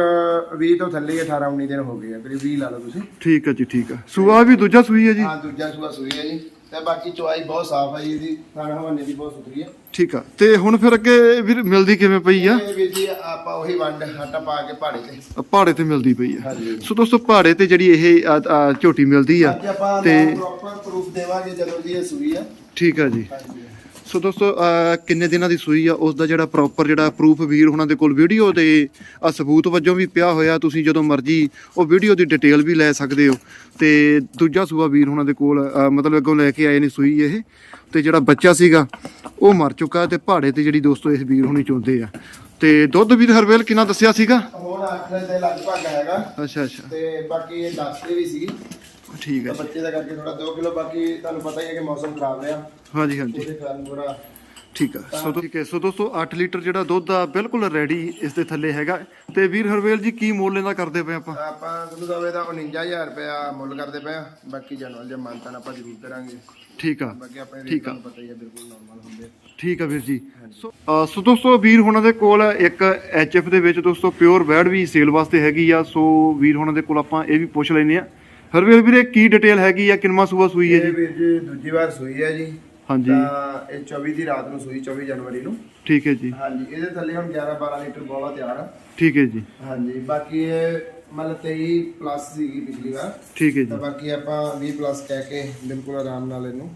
20 ਤੋਂ ਥੱਲੇ ਹੀ 18 19 ਦਿਨ ਹੋ ਗਏ ਆ ਕਰੀਬ 20 ਲਾ ਲਓ ਤੁਸੀਂ। ਠੀਕ ਹੈ ਜੀ ਠੀਕ ਹੈ ਸੂਆ ਵੀ ਦੂਜਾ ਸੂਈ ਹੈ ਜੀ? ਹਾਂ ਦੂਜਾ ਸੂਆ ਸੂਈ ਹੈ ਜੀ। ਤੇ ਬਾਕੀ ਚੁਆਈ ਬਹੁਤ ਸਾਫ਼ ਹੈ ਜੀ ਇਹਦੀ ਖਾਣਾ ਹਵਾਨੇ ਦੀ ਬਹੁਤ ਸੁਥਰੀ ਹੈ ਠੀਕ ਆ ਤੇ ਹੁਣ ਫਿਰ ਅੱਗੇ ਵੀਰ ਮਿਲਦੀ ਕਿਵੇਂ ਪਈ ਆ? ਇਹ ਵੀਰ ਜੀ ਆਪਾਂ ਉਹੀ ਵੰਡ ਆਟਾ ਪਾ ਕੇ ਪਹਾੜੇ ਤੇ। ਪਹਾੜੇ ਤੇ ਮਿਲਦੀ ਪਈ ਆ। ਹਾਂਜੀ ਸੋ ਦੋਸਤੋ ਪਹਾੜੇ ਤੇ ਜਿਹੜੀ ਇਹ ਆ, ਆ, ਝੋਟੀ ਮਿਲਦੀ ਆ ਬਾਕੀ ਆਪਾਂ ਤੇ ਪ੍ਰੋਪਰ ਪ੍ਰੂਫ ਦੇਵਾਂਗੇ ਜਦੋਂ ਦੀ ਇਹ ਸੂਈ ਆ। ਠੀਕ ਆ ਜੀ। ਹਾਂਜੀ। ਸੋ ਦੋਸਤੋ ਅਹ ਕਿੰਨੇ ਦਿਨਾਂ ਦੀ ਸੂਈ ਆ ਉਸ ਦਾ ਜਿਹੜਾ ਪ੍ਰੋਪਰ ਜਿਹੜਾ ਪ੍ਰੂਫ ਵੀਰ ਉਹਨਾਂ ਦੇ ਕੋਲ ਵੀਡੀਓ ਤੇ ਆ ਸਬੂਤ ਵਜੋਂ ਵੀ ਪਿਆ ਹੋਇਆ ਤੁਸੀਂ ਜਦੋਂ ਮਰਜ਼ੀ ਉਹ ਵੀਡੀਓ ਦੀ ਡਿਟੇਲ ਵੀ ਲੈ ਸਕਦੇ ਹੋ। ਤੇ ਦੂਜਾ ਸੂਆ ਵੀਰ ਉਹਨਾਂ ਦੇ ਕੋਲ ਮਤਲਬ ਅੱਗੋਂ ਲੈ ਕੇ ਆਏ ਨੇ ਸੂਈ ਇਹ ਤੇ ਜਿਹੜਾ ਬੱਚਾ ਸੀਗਾ ਉਹ ਮਰ ਚੁੱਕਾ ਤੇ ਪਹਾੜੇ ਤੇ ਜਿਹੜੀ ਦੋਸਤੋ ਇਸ ਵੀਰ ਹੁਣੀ ਚੁੰਦੇ ਆ। ਤੇ ਦੁੱਧ ਵੀਰ ਹਰਵੇਲ ਕਿੰਨਾ ਦੱਸਿਆ ਸੀਗਾ? ਹੁਣ 8 ਦੇ ਲਗਭਗ ਹੈਗਾ। ਅੱਛਾ ਅੱਛਾ। ਤੇ ਬਾਕੀ ਇਹ ਦੱਸਦੇ ਵੀ ਸੀ। ਠੀਕ ਹੈ ਤਾਂ ਬੱਚੇ ਦਾ ਕਰਕੇ ਥੋੜਾ 2 ਕਿਲੋ ਬਾਕੀ ਤੁਹਾਨੂੰ ਪਤਾ ਹੀ ਹੈ ਕਿ ਮੌਸਮ ਖਰਾਬ ਰਿਹਾ। ਹਾਂਜੀ ਹਾਂਜੀ। ਉਹਦੇ ਕਾਰਨ ਥੋੜਾ ਠੀਕ ਆ। ਸੋ ਠੀਕ ਹੈ ਸੋ ਦੋਸਤੋ 8 ਲੀਟਰ ਜਿਹੜਾ ਦੁੱਧ ਆ ਬਿਲਕੁਲ ਰੈਡੀ ਇਸ ਦੇ ਥੱਲੇ ਹੈਗਾ। ਤੇ ਵੀਰ ਹਰਵੇਲ ਜੀ ਕੀ ਮੁੱਲ ਇਹਦਾ ਕਰਦੇ ਪਏ ਆਪਾਂ? ਆਪਾਂ ਤੁਹਾਨੂੰ ਦਵੇ ਦਾ 49000 ਰੁਪਇਆ ਮੁੱਲ ਕਰਦੇ ਪਏ ਆ। ਬਾਕੀ ਜਨਰਲ ਜੇ ਮਾਨਤਾਨ ਆਪਾਂ ਜ਼ਰੂਰ ਕਰਾਂਗੇ। ਠੀਕ ਆ। ਬਾਕੀ ਆਪਣੇ ਠੀਕ ਆ। ਤੁਹਾਨੂੰ ਪਤਾ ਹੀ ਹੈ ਬਿਲਕੁਲ ਨਾਰਮਲ ਹੁੰਦੇ। ਠੀਕ ਆ ਵੀਰ ਜੀ। ਸੋ ਅ, ਸੋ ਦੋਸਤੋ ਵੀਰ ਹੁਣਾਂ ਦੇ ਕੋਲ ਇੱਕ ਐਚਐਫ ਦੇ ਵਿੱਚ ਦੋਸਤੋ ਪਿਓਰ ਬੈਡ ਵੀ ਸੇਲ ਵਾਸਤੇ ਹੈਗੀ ਆ। ਸੋ ਵੀਰ ਹੁਣਾਂ ਦੇ ਕੋਲ ਆਪਾਂ ਇਹ ਵੀ ਪੁੱਛ ਲੈਨੇ ਆ। ਹਰਵੇਲ ਵੀਰੇ ਕੀ ਡਿਟੇਲ ਹੈਗੀ ਆ? ਕਿੰਨਵਾਂ ਸੂਆ ਸੂਈ ਹੈ ਇਹ ਜੀ? ਵੀਰ ਜੀ ਦੂਜੀ ਵਾਰ ਸੂਈ ਹੈ ਜੀ। ਹਾਂਜੀ। ਤਾਂ ਇਹ 24 ਦੀ ਰਾਤ ਨੂੰ ਸੂਈ 24 ਜਨਵਰੀ ਨੂੰ। ਠੀਕ ਹੈ ਜੀ। ਹਾਂਜੀ ਇਹਦੇ ਥੱਲੇ ਹੁਣ 11 12 ਲੀਟਰ ਬੋਲਾ ਤਿਆਰ ਆ। ਠੀਕ ਹੈ ਜੀ। ਹਾਂਜੀ ਬਾਕੀ ਇਹ ਮਤਲਬ 23 ਪਲੱਸ ਸੀਗੀ ਪਿਛਲੀ ਵਾਰ। ਠੀਕ ਹੈ ਤਾਂ ਜੀ ਬਾਕੀ ਆਪਾਂ 20 ਪਲੱਸ ਕਹਿ ਕੇ ਬਿਲਕੁਲ ਆਰਾਮ ਨਾਲ ਇਹਨੂੰ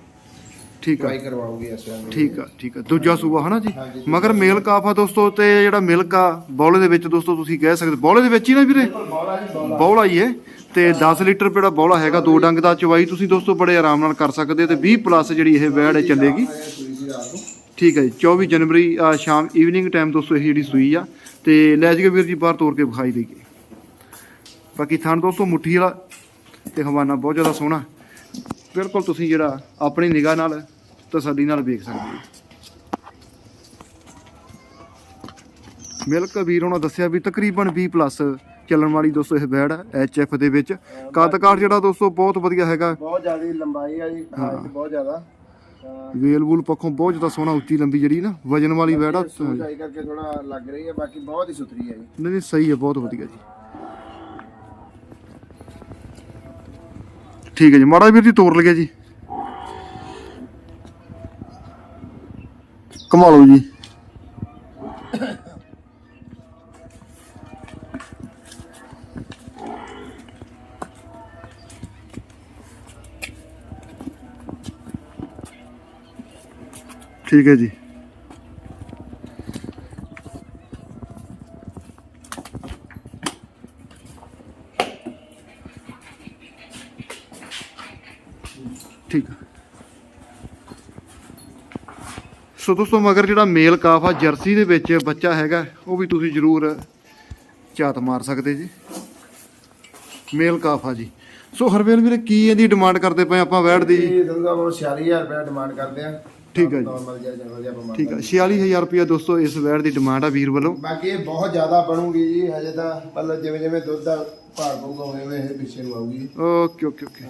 ਠੀਕ ਆ। ਟਰਾਈ ਕਰਵਾਉਗੀ ਇਸ ਵਾਰ ਠੀਕ ਆ ਠੀਕ ਆ। ਦੂਜਾ ਸੂਆ ਹਨਾ ਜੀ? ਹਾਂਜੀ। ਮਗਰ ਮੇਲ ਕਾਫ ਦੋਸਤੋ ਤੇ ਜਿਹੜਾ ਮਿਲਕ ਆ ਬੌਲੇ ਦੇ ਵਿੱਚ ਦੋਸਤੋ ਤੁਸੀਂ ਕਹਿ ਸਕਦੇ ਬੌਲੇ ਦੇ ਵਿੱਚ ਹੀ ਨਾ ਵੀਰੇ? ਬੋਲਾ ਜੀ ਬੋਲਾ। ਬੌਲਾ ਹੀ ਹੈ। ਤੇ 10 ਲੀਟਰ ਜਿਹੜਾ ਬੌਲਾ ਹੈਗਾ ਦੋ ਡੰਗ ਦਾ ਚਵਾਈ ਤੁਸੀਂ ਦੋਸਤੋ ਬੜੇ ਆਰਾਮ ਨਾਲ ਕਰ ਸਕਦੇ ਹੋ ਤੇ 20 ਪਲੱਸ ਜਿਹੜੀ ਇਹ ਵੈੜ ਹੈ ਚੱਲੇਗੀ। ਠੀਕ ਹੈ ਜੀ 24 ਜਨਵਰੀ ਸ਼ਾਮ ਈਵਨਿੰਗ ਟਾਈਮ ਦੋਸਤੋ ਇਹ ਜਿਹੜੀ ਸੂਈ ਆ ਤੇ ਲੈ ਜਾਈਏ ਵੀਰ ਜੀ ਬਾਹਰ ਤੋੜ ਕੇ ਵਿਖਾਈ ਦੇਈਏ ਬਾਕੀ ਥਣ ਦੋਸਤੋ ਮੁੱਠੀ ਵਾਲਾ ਤੇ ਹਵਾਨਾ ਬਹੁਤ ਜ਼ਿਆਦਾ ਸੋਹਣਾ। ਬਿਲਕੁਲ ਤੁਸੀਂ ਜਿਹੜਾ ਆਪਣੀ ਨਿਗਾਹ ਨਾਲ ਤਸੱਲੀ ਨਾਲ ਵੇਖ ਸਕਦੇ ਹੋ। ਮਿਲਕ ਵੀਰ ਉਹਨਾਂ ਦੱਸਿਆ ਵੀ ਤਕਰੀਬਨ 20 ਪਲੱਸ ਚੱਲਣ ਵਾਲੀ ਦੋਸਤੋ ਇਹ ਬੈੜ ਐਚਐਫ ਦੇ ਵਿੱਚ। ਕੱਦ ਕਾਠ ਜਿਹੜਾ ਦੋਸਤੋ ਬਹੁਤ ਵਧੀਆ ਹੈਗਾ। ਬਹੁਤ ਜ਼ਿਆਦਾ ਲੰਬਾਈ ਆ ਜੀ ਹਾਈਟ ਬਹੁਤ ਜ਼ਿਆਦਾ। ਵੇਲ ਵੂਲ ਪੱਖੋਂ ਬਹੁਤ ਜ਼ਿਆਦਾ ਸੋਹਣਾ ਉੱਚੀ ਲੰਬੀ ਜਿਹੜੀ ਨਾ ਵਜਨ ਵਾਲੀ ਬੈੜ ਆ। ਸੂਚਾਈ ਕਰਕੇ ਥੋੜਾ ਲੱਗ ਰਹੀ ਹੈ ਬਾਕੀ ਬਹੁਤ ਹੀ ਸੁਥਰੀ ਹੈ ਜੀ। ਨਹੀਂ ਨਹੀਂ ਸਹੀ ਹੈ ਬਹੁਤ ਵਧੀਆ ਜੀ। ਠੀਕ ਹੈ ਜੀ ਮਾੜਾ ਵੀਰ ਜੀ ਤੋੜ ਲਗੇ ਜੀ। ਕਮਾ ਲਓ ਜੀ। ਠੀਕ ਹੈ ਜੀ। ਠੀਕ ਸੋ ਦੋਸਤੋ, ਮਗਰ ਜਿਹੜਾ ਮੇਲ ਕਾਫ ਆ, ਜਰਸੀ ਦੇ ਵਿੱਚ ਬੱਚਾ ਹੈਗਾ, ਉਹ ਵੀ ਤੁਸੀਂ ਜ਼ਰੂਰ ਝਾਤ ਮਾਰ ਸਕਦੇ ਜੀ। ਮੇਲ ਕਾਫ ਆ ਜੀ। ਸੋ ਹਰਵੇਲ ਵੀਰੇ, ਕੀ ਇਹਦੀ ਡਿਮਾਂਡ ਕਰਦੇ ਪਏ ਆਪਾਂ ਵੈੜ ਦੀ ਜੀ? ਦੰਦਾ ਉਹ 46000 ਰੁਪਏ ਡਿਮਾਂਡ ਕਰਦੇ ਆ। ਠੀਕ ਹੈ ਜੀ। ਨਾਰਮਲ ਜਿਹਾ ਜਨਰਲ ਜਿਹਾ ਆਪਾਂ ਠੀਕ ਆ 46000 ਰੁਪਏ ਦੋਸਤੋ ਇਸ ਵੈੜ ਦੀ ਡਿਮਾਂਡ ਆ ਵੀਰ ਵੱਲੋਂ। ਬਾਕੀ ਇਹ ਬਹੁਤ ਜ਼ਿਆਦਾ ਬਣੂਗੀ ਜੀ ਹਜੇ ਤਾਂ ਮਤਲਬ ਜਿਵੇਂ ਜਿਵੇਂ ਦੁੱਧ ਦਾ ਭਾਰ ਪਊਗਾ ਉਵੇਂ ਉਵੇਂ ਇਹ ਪਿੱਛੇ ਨੂੰ ਆਊਗੀ। Okay okay okay.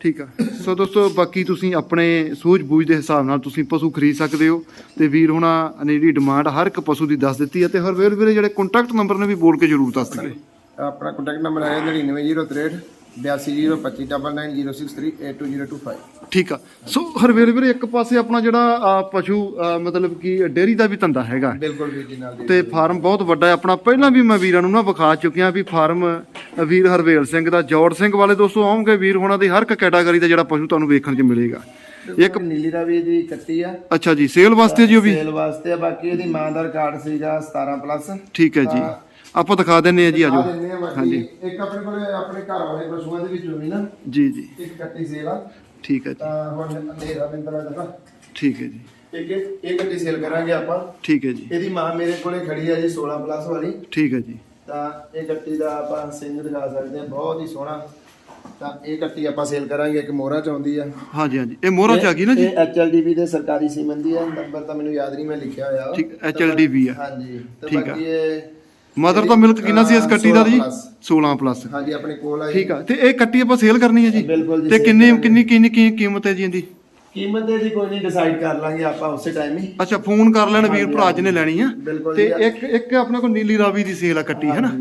ਠੀਕ ਆ। ਸੋ ਦੋਸਤੋ ਬਾਕੀ ਤੁਸੀਂ ਆਪਣੇ ਸੂਝ-ਬੂਝ ਦੇ ਹਿਸਾਬ ਨਾਲ ਤੁਸੀਂ ਪਸ਼ੂ ਖਰੀਦ ਸਕਦੇ ਹੋ ਤੇ ਵੀਰ ਹੁਣਾਂ ਨੇ ਜਿਹੜੀ ਡਿਮਾਂਡ ਹਰ ਇੱਕ ਪਸ਼ੂ ਦੀ ਦੱਸ ਦਿੱਤੀ ਹੈ ਤੇ ਹਰਵੇਲ ਵੀਰੇ ਜਿਹੜੇ ਕੰਟੈਕਟ ਨੰਬਰ ਨੇ ਵੀ ਬੋਲ ਕੇ ਜ਼ਰੂਰ ਦੱਸ ਦਿਓ। ਆਪਣਾ ਕੰਟੈਕਟ ਨੰਬਰ ਹੈ 99063 82059063820225 ਠੀਕ ਆ। ਸੋ ਹਰਵੇਲ ਵੀਰੇ ਇੱਕ ਪਾਸੇ ਆਪਣਾ ਜਿਹੜਾ ਪਸ਼ੂ ਮਤਲਬ ਕਿ ਡੇਅਰੀ ਦਾ ਵੀ ਧੰਦਾ ਹੈਗਾ। ਬਿਲਕੁਲ ਵੀਰ ਜੀ ਨਾਲ ਦੀ ਤੇ ਫਾਰਮ ਬਹੁਤ ਵੱਡਾ ਹੈ। ਆਪਣਾ ਪਹਿਲਾਂ ਵੀ ਮੈਂ ਵੀਰਾਂ ਨੂੰ ਨਾ ਵਿਖਾ ਚੁੱਕਿਆ ਵੀ ਫਾਰਮ ਅ, ਵੀਰ ਹਰਵੇਲ ਸਿੰਘ ਦਾ ਜੋੜ ਸਿੰਘ ਵਾਲੇ ਦੋਸਤੋ ਆਉਂਗੇ ਵੀਰ ਹੋਣਾ ਦੀ ਹਰ ਇੱਕ ਕੈਟਾਗਰੀ ਦਾ ਜਿਹੜਾ ਪਸ਼ੂ ਤੁਹਾਨੂੰ ਵੇਖਣ 'ਚ ਮਿਲੇਗਾ। ਇੱਕ ਨੀਲੀ ਰਾਵੀ ਦੀ ਕੱਟੀ ਆ। ਅੱਛਾ ਜੀ ਸੇਲ ਵਾਸਤੇ ਜੀ ਉਹ ਵੀ? ਸੇਲ ਵਾਸਤੇ ਆ, ਬਾਕੀ ਇਹਦੀ ਮਾਂ ਦਾ ਰਿਕਾਰਡ ਸੀਗਾ 17 ਪਲੱਸ। ਠੀਕ ਹੈ ਜੀ। ਆਪਾਂ ਦਿਖਾ ਦਿੰਨੇ ਆ ਜੀ ਆ ਆਜੋ। ਆ ਬਾਕੀ। ਇੱਕ ਆਪਣੇ ਕੋਲੇ ਆਪਣੇ ਘਰ ਵਾਲੇ ਪਸ਼ੂਆਂ ਦੇ ਵਿੱਚੋਂ ਵੀ ਨਾ ਜੀ ਜੀ। ਇੱਕ ਕੱਟੀ ਸੇਲ ਆ। ਠੀਕ ਹੈ ਜੀ। ਤਾਂ ਹੁਣ ਅੰਧੇਰਾ ਬਿੰਦਰਾ ਦਾ ਠੀਕ ਹੈ ਜੀ। ਇੱਕ ਇਹ ਕੱਟੀ ਸੇਲ ਕਰਾਂਗੇ ਆਪਾਂ। ਠੀਕ ਹੈ ਜੀ। ਇਹਦੀ ਮਾਂ ਮੇਰੇ ਕੋਲੇ ਖੜੀ ਆ ਜੀ 16 ਪਲੱਸ ਵਾਲੀ। ਠੀਕ ਹੈ ਜੀ। ਤਾਂ ਇਹ ਕੱਟੀ ਦਾ ਆਪਾਂ ਸਿੰਘ ਦਿਖਾ ਸਕਦੇ ਹਾਂ ਬਹੁਤ ਹੀ ਸੋਹਣਾ। ਤਾਂ ਇਹ ਕੱਟੀ ਆਪਾਂ ਸੇਲ ਕਰਾਂਗੇ ਇੱਕ ਮੋਹਰਾ ਚ ਆਉਂਦੀ ਆ। ਹਾਂਜੀ ਹਾਂਜੀ। ਇਹ ਮੋਹਰਾ ਚ ਆ ਗਈ ਨਾ ਜੀ? ਇਹ ਐਚਐਲਡੀਬੀ ਦੇ ਸਰਕਾਰੀ ਸੀਮਨ ਦੀ ਹੈ ਨੰਬਰ ਤਾਂ ਮੈਨੂੰ ਯਾਦ ਨਹੀਂ ਮੈਂ ਲਿਖਿਆ ਹੋਇਆ। ਠੀਕ ਐਚਐਲਡੀਬੀ ਆ। ਹਾਂਜੀ। ਤੇ ਠੀਕ ਆ। ਬਾਕੀ ਇਹ ਮਦਰ ਦਾ ਮਿਲਕ ਕਿੰਨਾ ਸੀ ਇਸ ਕੱਟੀ ਦਾ ਜੀ? 16 plus 16 ਪਲੱਸ ਹਾਂਜੀ ਆਪਣੇ ਕੋਲ ਆ। ਠੀਕ ਆ ਤੇ ਇਹ ਕੱਟੀ ਆਪਾਂ ਸੇਲ ਕਰਨੀ ਹੈ ਜੀ? ਤੇ ਕਿੰਨੀ। ਕਿੰਨੀ ਕਿੰਨੀ ਕੀ ਕੀਮਤ ਹੈ ਜੀ ਇਹਦੀ? ਕੀਮਤ ਇਹਦੀ ਕੋਈ ਨਹੀਂ ਡਿਸਾਈਡ ਕਰ ਲਾਂਗੇ ਆਪਾਂ ਉਸੇ ਟਾਈਮ ਹੀ। ਅੱਛਾ ਫੋਨ ਕਰ ਲੈਣ ਵੀਰ ਭਰਾ ਜੀ ਨੇ ਲੈਣੀ ਆ। ਤੇ। ਇੱਕ ਇੱਕ ਆਪਣੇ ਕੋਲ ਨੀਲੀ ਰਾਵੀ ਦੀ ਸੇਲ ਆ ਕੱਟੀ ਹੈ ਨਾ।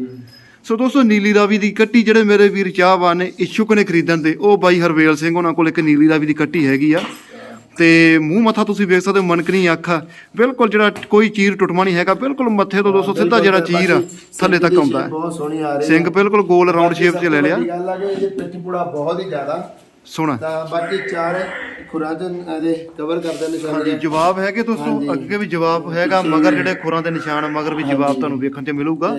ਸੋ ਦੋਸਤੋ ਨੀਲੀ ਰਾਵੀ ਦੀ ਕੱਟੀ ਜਿਹੜੇ ਮੇਰੇ ਵੀਰ ਚਾਹਵਾਨ ਨੇ ਇਛੁਕ ਨੇ ਖਰੀਦਣ ਦੇ ਉਹ ਬਾਈ ਹਰਵੇਲ ਸਿੰਘ ਉਹਨਾਂ ਕੋਲ ਇੱਕ ਨੀਲੀ ਰਾਵੀ ਦੀ ਕੱਟੀ ਹੈਗੀ ਆ। ਤੇ ਮੂੰਹ ਮੱਥਾ ਤੁਸੀਂ ਵੇਖ ਸਕਦੇ ਹੋ ਮਨਕਣੀ ਅੱਖ ਬਿਲਕੁਲ ਜਿਹੜਾ ਕੋਈ ਚੀਰ ਟੁੱਟਮਾ ਨਹੀਂ ਹੈਗਾ ਬਿਲਕੁਲ ਮੱਥੇ ਤੋਂ ਦੋਸਤੋ ਸਿੱਧਾ ਜਿਹੜਾ ਚੀਰ ਆ ਥੱਲੇ ਤੱਕ ਆਉਂਦਾ ਹੈ। ਬਹੁਤ ਸੋਹਣੀ ਆ ਰਹੀ ਸਿੰਘ ਬਿਲਕੁਲ ਗੋਲ ਰਾਉਂਡ ਸ਼ੇਪ 'ਚ ਲੈ ਲਿਆ। ਗੱਲ ਆ ਕਿ ਇਹਦੇ ਪਿੱਠ ਪੂੜਾ ਬਹੁਤ ਹੀ ਜ਼ਿਆਦਾ ਸੋਹਣਾ ਤਾਂ ਬਾਕੀ ਚਾਰ ਖੁਰਾਂ ਚ ਇਹਦੇ ਕਵਰ ਕਰਦੇ ਹਾਂਜੀ ਨਿਸ਼ਾਨ ਜਵਾਬ ਹੈ ਕਿ ਦੋਸਤੋ ਅੱਗੇ ਵੀ ਜਵਾਬ ਹੈਗਾ ਮਗਰ ਜਿਹੜੇ ਖੁਰਾਂ ਦੇ ਨਿਸ਼ਾਨ ਮਗਰ ਵੀ ਜਵਾਬ ਤੁਹਾਨੂੰ ਵੇਖਣ ਤੇ ਮਿਲੂਗਾ।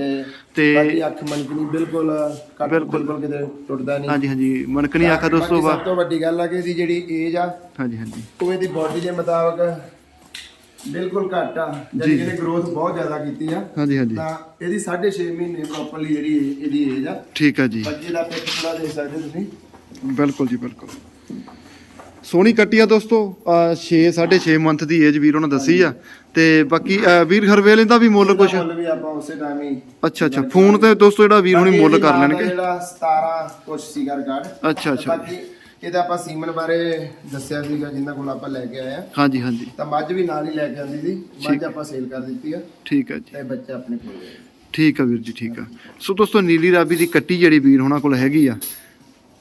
ਤੇ ਬਾਕੀ ਅੱਖ ਮਨਕਣੀ ਬਿਲਕੁਲ ਕੱਟ ਬਿਲਕੁਲ। ਕਿਤੇ ਟੁੱਟਦਾ ਨਹੀਂ। ਹਾਂਜੀ ਹਾਂਜੀ ਮਨਕਣੀ ਅੱਖ ਆ ਦੋਸਤੋ ਬਾਕੀ ਵਾ ਤੋਂ ਵੱਡੀ ਗੱਲ ਆ ਕਿ ਇਹਦੀ ਜਿਹੜੀ ਏਜ ਆ ਹਾਂਜੀ ਹਾਂਜੀ। ਉਹ ਇਹਦੀ ਬਾਡੀ ਦੇ ਮੁਤਾਬਕ ਬਿਲਕੁਲ ਘੱਟ ਆ। ਜਿਹੜੀ ਇਹਨੇ ਗਰੋਥ ਬਹੁਤ ਜ਼ਿਆਦਾ ਕੀਤੀ ਆ। ਹਾਂਜੀ ਹਾਂਜੀ। ਤਾਂ ਇਹਦੀ 6.5 ਮਹੀਨੇ ਪ੍ਰੋਪਰਲੀ ਜਿਹੜੀ ਇਹ- ਇਹਦੀ ਏਜ ਆ। ਠੀਕ ਹੈ ਜੀ। ਬੱਚੇ ਦਾ ਪਿੱਠ ਪੂੜਾ ਦੇਖ ਸਕਦੇ ਤੁਸੀਂ। ਬਿਲਕੁਲ ਜੀ ਬਿਲਕੁਲ। ਸੋਹਣੀ ਕੱਟੀ ਆ ਦੋਸਤੋ। 6 6.5 ਮੰਥ ਦੀ ਏਜ ਵੀਰ ਉਹਨਾਂ ਦੱਸੀ ਆ। ਤੇ ਬਾਕੀ ਵੀਰ ਹਰਵੇਲ ਇਹਦਾ ਵੀ ਮੁੱਲ ਕੁਛ? ਇਹਦਾ ਮੁੱਲ ਵੀ ਆਪਾਂ ਉਸੇ ਟਾਈਮ ਹੀ ਅੱਛਾ ਅੱਛਾ। ਫੋਨ ਤੇ ਦੋਸਤੋ ਜਿਹੜਾ ਵੀਰ ਹੁਣੀ ਮੁੱਲ ਕਰ ਲੈਣਗੇ। ਜਿਹੜਾ 17 ਕੁਛ ਸੀਗਾ ਰਿਕਾਰਡ ਅੱਛਾ ਅੱਛਾ। ਬਾਕੀ ਇਹਦਾ ਆਪਾਂ ਸੀਮਨ ਬਾਰੇ ਦੱਸਿਆ ਸੀਗਾ ਜਿੰਨਾ ਕੋਲ ਆਪਾਂ ਲੈ ਕੇ ਆਏ ਆ। ਹਾਂਜੀ ਹਾਂਜੀ। ਤਾਂ ਮੱਝ ਵੀ ਨਾਲ ਹੀ ਲੈ ਕੇ ਆਂਦੀ ਸੀ। ਮੱਝ ਆਪਾਂ ਸੇਲ ਕਰ ਦਿੱਤੀ ਆ। ਠੀਕ ਹੈ ਜੀ। ਤੇ ਬੱਚਾ ਆਪਣੇ ਕੋਲ ਹੈ। ਠੀਕ ਆ ਵੀਰ ਜੀ ਠੀਕ ਆ। ਸੋ ਦੋਸਤੋ ਨੀਲੀ ਰਾਵੀ ਦੀ ਕੱਟੀ ਜਿਹੜੀ ਵੀਰ ਹੋਣਾ ਕੋਲ ਹੈਗੀ ਆ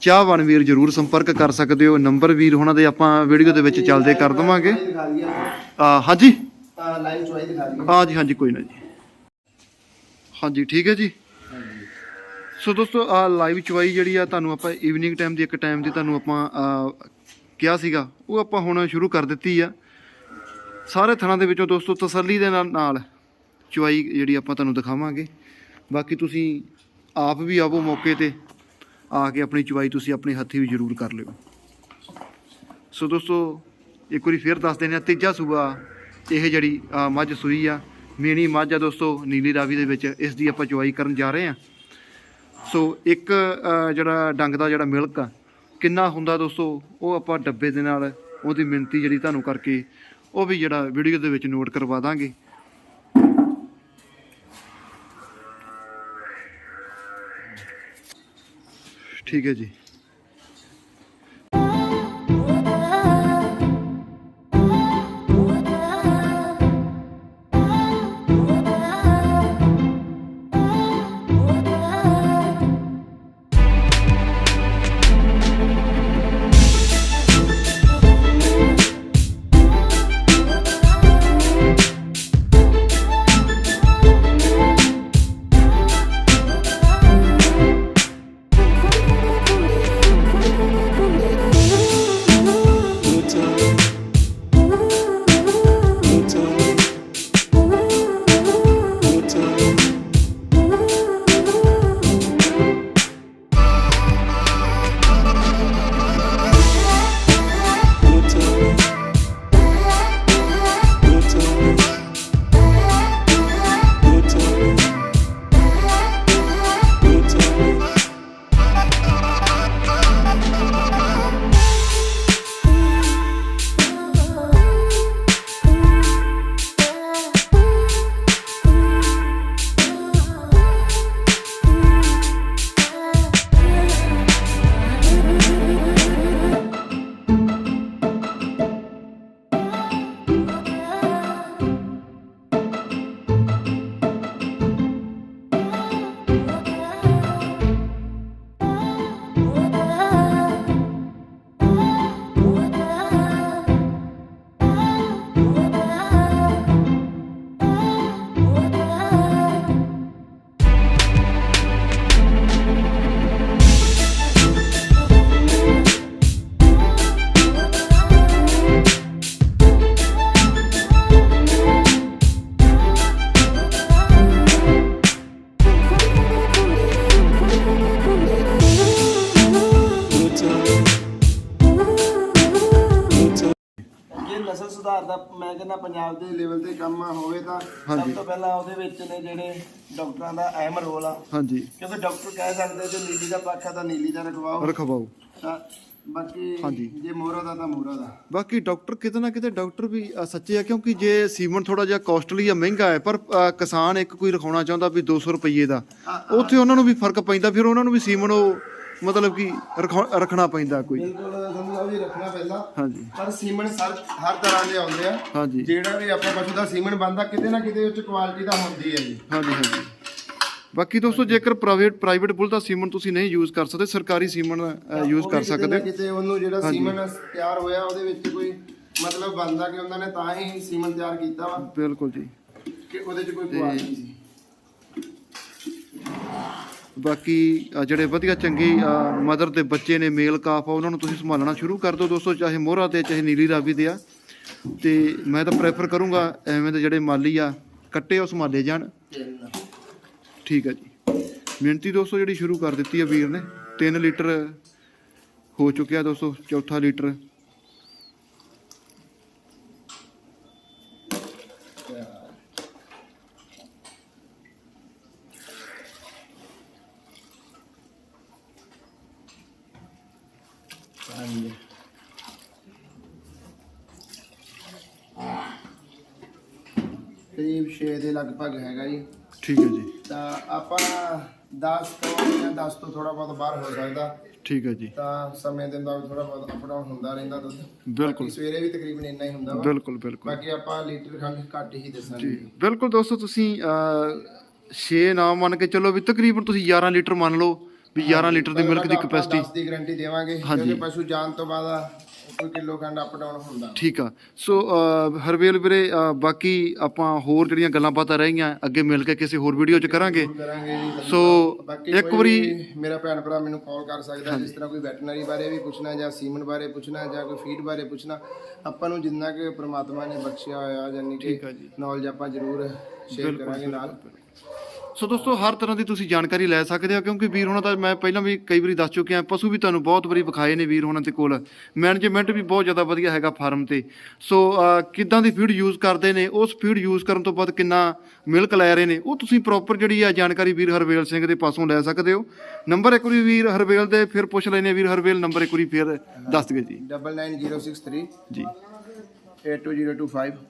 ਚਾਹਵਾਨ ਵੀਰ ਜਰੂਰ ਸੰਪਰਕ ਕਰ ਸਕਦੇ ਹੋ। ਨੰਬਰ ਵੀਰ ਹੋਣਾ ਦੇ ਆਪਾਂ ਵੀਡੀਓ ਦੇ ਵਿੱਚ ਚੱਲਦੇ ਕਰ ਦਵਾਂਗੇ। ਹਾਂਜੀ? ਲਾਈਵ ਚੁਆਈ ਦਿਖਾ ਦਈਏ। ਹਾਂ ਜੀ ਹਾਂਜੀ ਕੋਈ ਨਾ ਜੀ। ਹਾਂਜੀ ਠੀਕ ਹੈ ਜੀ। ਸੋ ਦੋਸਤੋ ਆ ਲਾਈਵ ਚੁਆਈ ਜਿਹੜੀ ਆ ਤੁਹਾਨੂੰ ਆਪਾਂ ਈਵਨਿੰਗ ਟਾਈਮ ਦੀ ਇੱਕ ਟਾਈਮ ਦੀ ਤੁਹਾਨੂੰ ਆਪਾਂ ਕਿਹਾ ਸੀਗਾ। ਉਹ ਆਪਾਂ ਹੁਣ ਸ਼ੁਰੂ ਕਰ ਦਿੱਤੀ ਆ। ਸਾਰੇ ਥਣਾਂ ਦੇ ਵਿੱਚੋਂ ਦੋਸਤੋ ਤਸੱਲੀ ਦੇ ਨਾਲ ਨਾਲ ਚੁਆਈ ਜਿਹੜੀ ਆਪਾਂ ਤੁਹਾਨੂੰ ਦਿਖਾਵਾਂਗੇ। ਬਾਕੀ ਤੁਸੀਂ ਆਪ ਵੀ ਆਵੋ ਮੌਕੇ ਤੇ। ਆ ਕੇ ਆਪਣੀ ਚੁਆਈ ਤੁਸੀਂ ਆਪਣੇ ਹੱਥੀ ਵੀ ਜ਼ਰੂਰ ਕਰ ਲਿਓ। ਸੋ ਦੋਸਤੋ, ਇੱਕ ਵਾਰੀ ਫੇਰ ਦੱਸ ਦਿੰਦੇ ਆ ਤੀਜਾ ਸੂਬਾ ਇਹ ਜਿਹੜੀ ਮੱਝ ਸੂਈ ਆ, ਮੇਣੀ ਮੱਝ ਆ ਦੋਸਤੋ, ਨੀਲੀ ਰਾਵੀ ਦੇ ਵਿੱਚ ਇਸ ਦੀ ਆਪਾਂ ਚੁਆਈ ਕਰਨ ਜਾ ਰਹੇ ਆ ਸੋ ਇੱਕ ਜਿਹੜਾ ਡੰਗ ਦਾ ਜਿਹੜਾ ਮਿਲਕ ਆ, ਕਿੰਨਾ ਹੁੰਦਾ ਦੋਸਤੋ, ਉਹ ਆਪਾਂ ਡੱਬੇ ਦੇ ਨਾਲ ਉਹਦੀ ਮਿਣਤੀ ਜਿਹੜੀ ਤੁਹਾਨੂੰ ਕਰਕੇ ਉਹ ਵੀ ਜਿਹੜਾ ਵੀਡੀਓ ਦੇ ਵਿੱਚ ਨੋਟ ਕਰਵਾ ਦਾਂਗੇ। ਠੀਕ ਹੈ ਜੀ। ਹਾਂਜੀ। ਸਭ ਤੋਂ ਪਹਿਲਾਂ ਉਹਦੇ ਵਿੱਚ ਨੇ ਜਿਹੜੇ ਡਾਕਟਰਾਂ ਦਾ ਅਹਿਮ ਰੋਲ ਆ। ਹਾਂਜੀ। ਕਿਉਂਕਿ ਡਾਕਟਰ ਕਹਿ ਸਕਦੇ ਜੇ ਨੀਲੀ ਦਾ ਪੱਖ ਆ ਤਾਂ ਨੀਲੀ ਦਾ ਰਖਵਾਓ। ਰਖਵਾਓ। ਤਾਂ ਬਾਕੀ। ਜੇ ਮੋਹਰਾ ਦਾ ਤਾਂ ਮੋਹਰਾ ਦਾ। ਬਾਕੀ ਡਾਕਟਰ ਕਿਤੇ ਨਾ ਕਿਤੇ ਡਾਕਟਰ ਵੀ ਅ, ਸੱਚੇ ਆ ਕਿਉਂਕਿ ਜੇ ਸੀਮਨ ਥੋੜਾ ਜਿਹਾ ਕਾਸਟਲੀ ਆ ਮਹਿੰਗਾ ਹੈ ਪਰ ਅ, ਕਿਸਾਨ ਇੱਕ ਕੋਈ ਰਖਾਉਣਾ ਚਾਹੁੰਦਾ ਵੀ 200 ਰੁਪਏ ਦਾ ਉੱਥੇ ਉਹਨਾਂ ਨੂੰ ਵੀ ਫ਼ਰਕ ਪੈਂਦਾ ਫਿਰ ਉਹਨਾਂ ਨੂੰ ਵੀ ਸੀਮਨ ਉਹ ਮਤਲਬ ਕਿ ਰਖਾ- ਰੱਖਣਾ ਪੈਂਦਾ ਕੋਈ। ਬਿਲਕੁਲ ਤੁਹਾਨੂੰ ਉਹ ਵੀ ਰੱਖਣਾ ਪੈਂਦਾ। ਹਾਂਜੀ। ਪਰ ਸੀਮਨ ਸਰ ਹਰ ਤਰ੍ਹਾਂ ਦੇ ਆਉਂਦੇ ਆ। ਹਾਂਜੀ। ਜਿਹੜਾ ਵੀ ਆਪਣੇ ਪਸ਼ੂ ਦਾ ਸੀਮਨ ਬਣਦਾ ਕਿਤੇ ਨਾ ਕਿਤੇ ਉੱਚ ਕੁਆਲਿਟੀ ਦਾ ਹੁੰਦੀ ਹੈ ਜੀ। ਹਾਂਜੀ ਹਾਂਜੀ। ਬਾਕੀ ਦੋਸਤੋ ਜੇਕਰ ਪ੍ਰਾਈਵੇਟ ਪ੍ਰਾਈਵੇਟ ਬੁੱਲ ਦਾ ਸੀਮਨ ਤੁਸੀਂ ਨਹੀਂ ਯੂਜ਼ ਕਰ ਸਕਦੇ ਸਰਕਾਰੀ ਸੀਮਨ ਯੂਜ਼ ਕਰ ਕਿਤੇ ਸਕਦੇ। ਨਾ ਕਿਤੇ ਉਹਨੂੰ ਜਿਹੜਾ ਸੀਮਨ ਤਿਆਰ ਹੋਇਆ ਉਹਦੇ ਵਿੱਚ ਕੋਈ ਮਤਲਬ ਬਣਦਾ ਕਿ ਉਹਨਾਂ ਨੇ ਤਾਂ ਹੀ ਸੀਮਨ ਤਿਆਰ ਕੀਤਾ ਵਾ। ਬਿਲਕੁਲ ਜੀ। ਕਿ ਉਹਦੇ 'ਚ ਕੋਈ ਨਹੀਂ ਸੀ। ਬਾਕੀ ਅ, ਜਿਹੜੇ ਵਧੀਆ ਚੰਗੇ ਮਦਰ ਦੇ ਬੱਚੇ ਨੇ ਮੇਲ ਕਾਫ ਆ ਉਹਨਾਂ ਨੂੰ ਤੁਸੀਂ ਸੰਭਾਲਣਾ ਸ਼ੁਰੂ ਕਰ ਦਿਓ ਦੋਸਤੋ ਚਾਹੇ ਮੋਹਰਾ ਤੇ ਚਾਹੇ ਨੀਲੀ ਰਾਵੀ ਦੇ ਆ। ਤੇ ਮੈਂ ਤਾਂ ਪ੍ਰੈਫਰ ਕਰੂੰਗਾ ਐਵੇਂ ਦੇ ਜਿਹੜੇ ਮਾਲੀ ਆ ਕੱਟੇ ਉਹ ਸੰਭਾਲੇ ਜਾਣ। ਠੀਕ ਹੈ ਜੀ। ਮਿਹਨਤੀ ਦੋਸਤੋ ਜਿਹੜੀ ਸ਼ੁਰੂ ਕਰ ਦਿੱਤੀ ਆ ਵੀਰ ਨੇ 3 ਲੀਟਰ ਹੋ ਚੁੱਕਿਆ ਦੋਸਤੋ ਚੌਥਾ ਲੀਟਰ ਹਾਂਜੀ ਕਰੀਬ 6 ਦੇ ਲਗਭਗ ਹੈਗਾ ਜੀ। ਠੀਕ ਹੈ ਜੀ। ਤਾਂ ਆਪਾਂ 10 ਤੋਂ ਜਾਂ 10 ਤੋਂ ਥੋੜਾ ਬਹੁਤ ਬਾਹਰ ਹੋ ਸਕਦਾ। ਠੀਕ ਹੈ ਜੀ। ਤਾਂ ਸਮੇਂ ਦੇ ਨਾਲ ਥੋੜਾ ਬਹੁਤ ਅਪ ਡਾਊਨ ਹੁੰਦਾ ਰਹਿੰਦਾ ਦੁੱਧ। ਬਿਲਕੁਲ। ਸਵੇਰੇ ਵੀ ਤਕਰੀਬਨ ਇੰਨਾ ਹੀ ਹੁੰਦਾ ਵਾ। ਬਿਲਕੁਲ ਬਿਲਕੁਲ। ਬਾਕੀ ਆਪਾਂ ਲੀਟਰ ਖੰਡ ਘੱਟ ਹੀ ਦੱਸਾਂਗੇ। ਜੀ ਬਿਲਕੁਲ ਦੋਸਤੋ ਤੁਸੀਂ 6 ਨਾ ਮੰਨ ਕੇ ਚੱਲੋ ਵੀ ਤਕਰੀਬਨ ਤੁਸੀਂ 11 ਲੀਟਰ ਮੰਨ ਲਓ ਵੀ 11 ਲੀਟਰ ਦੀ ਮਿਲਕ ਦੀ ਕਪੈਸਿਟੀ 10 ਦੀ ਗਾਰੰਟੀ ਦੇਵਾਂਗੇ। ਕਿਉਂਕਿ ਪਸ਼ੂ ਜਾਣ ਤੋਂ ਬਾਅਦ ਆ, ਕੋਈ ਕਿਲੋ ਖੰਡ ਅਪ ਡਾਊਨ ਹੁੰਦਾ। ਠੀਕ ਆ। ਸੋ ਅ, ਹਰਵੇਲ ਵੀਰੇ ਅ, ਬਾਕੀ ਆਪਾਂ ਹੋਰ ਜਿਹੜੀਆਂ ਗੱਲਾਂ ਬਾਤਾਂ ਰਹੀਆਂ ਅੱਗੇ ਮਿਲ ਕੇ ਕਿਸੇ ਹੋਰ ਵੀਡੀਓ 'ਚ ਕਰਾਂਗੇ। ਕਰਾਂਗੇ ਜੀ ਸੋ ਬਾਕੀ ਇੱਕ ਕੋਈ ਵਾਰੀ ਵੀ ਮੇਰਾ ਭੈਣ ਭਰਾ ਮੈਨੂੰ ਕਾਲ ਕਰ ਸਕਦਾ ਜਿਸ ਤਰ੍ਹਾਂ ਕੋਈ ਵੈਟਰਨਰੀ ਬਾਰੇ ਵੀ ਪੁੱਛਣਾ ਜਾਂ ਸੀਮਨ ਬਾਰੇ ਪੁੱਛਣਾ ਜਾਂ ਕੋਈ ਫੀਡ ਬਾਰੇ ਪੁੱਛਣਾ ਆਪਾਂ ਨੂੰ ਜਿੰਨਾ ਕਿ ਪ੍ਰਮਾਤਮਾ ਨੇ ਬਖਸ਼ਿਆ ਹੋਇਆ ਯਾਨੀ ਕਿ ਨੌਲੇਜ ਆਪਾਂ ਜ਼ਰੂਰ ਸ਼ੇਅਰ ਕਰਾਂਗੇ ਨਾਲ। ਸੋ ਦੋਸਤੋ ਹਰ ਤਰ੍ਹਾਂ ਦੀ ਤੁਸੀਂ ਜਾਣਕਾਰੀ ਲੈ ਸਕਦੇ ਹੋ ਕਿਉਂਕਿ ਵੀਰ ਹੋਣਾ ਤਾਂ ਮੈਂ ਪਹਿਲਾਂ ਵੀ ਕਈ ਵਾਰੀ ਦੱਸ ਚੁੱਕਿਆ ਪਸ਼ੂ ਵੀ ਤੁਹਾਨੂੰ ਬਹੁਤ ਵਾਰੀ ਵਿਖਾਏ ਨੇ ਵੀਰ ਹੋਣਾ ਦੇ ਕੋਲ। ਮੈਨੇਜਮੈਂਟ ਵੀ ਬਹੁਤ ਜ਼ਿਆਦਾ ਵਧੀਆ ਹੈਗਾ ਫਾਰਮ ਤੇ। ਸੋ ਕਿੱਦਾਂ ਦੀ ਫੀਡ ਯੂਜ਼ ਕਰਦੇ ਨੇ ਉਸ ਫੀਡ ਯੂਜ਼ ਕਰਨ ਤੋਂ ਬਾਅਦ ਕਿੰਨਾ ਮਿਲਕ ਲੈ ਰਹੇ ਨੇ ਉਹ ਤੁਸੀਂ ਪ੍ਰੋਪਰ ਜਿਹੜੀ ਆ ਜਾਣਕਾਰੀ ਵੀਰ ਹਰਵੇਲ ਸਿੰਘ ਦੇ ਪਾਸੋਂ ਲੈ ਸਕਦੇ ਹੋ। ਨੰਬਰ ਇੱਕ ਵਾਰੀ ਵੀਰ ਹਰਵੇਲ ਦੇ ਫਿਰ ਪੁੱਛ ਲੈਨੇ ਵੀਰ ਹਰਵੇਲ ਨੰਬਰ ਇੱਕ ਵਾਰੀ ਫਿਰ ਦੱਸ ਦਿਓ ਜੀ। 99063 ਜੀ। 82025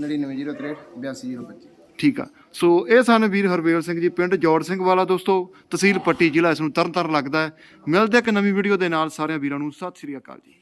99063 82025 ਠੀਕ ਆ। ਸੋ ਇਹ ਸਨ ਵੀਰ ਹਰਵੇਲ ਸਿੰਘ ਜੀ, ਪਿੰਡ ਜੋੜ ਸਿੰਘ ਵਾਲਾ ਦੋਸਤੋ, ਤਹਿਸੀਲ ਪੱਟੀ ਜ਼ਿਲ੍ਹਾ ਇਸ ਨੂੰ ਤਰਨਤਾਰਨ ਲੱਗਦਾ ਹੈ। ਮਿਲਦੇ ਇੱਕ ਨਵੀਂ ਵੀਡੀਓ ਦੇ ਨਾਲ, ਸਾਰਿਆਂ ਵੀਰਾਂ ਨੂੰ, ਸਤਿ ਸ਼੍ਰੀ ਅਕਾਲ ਜੀ।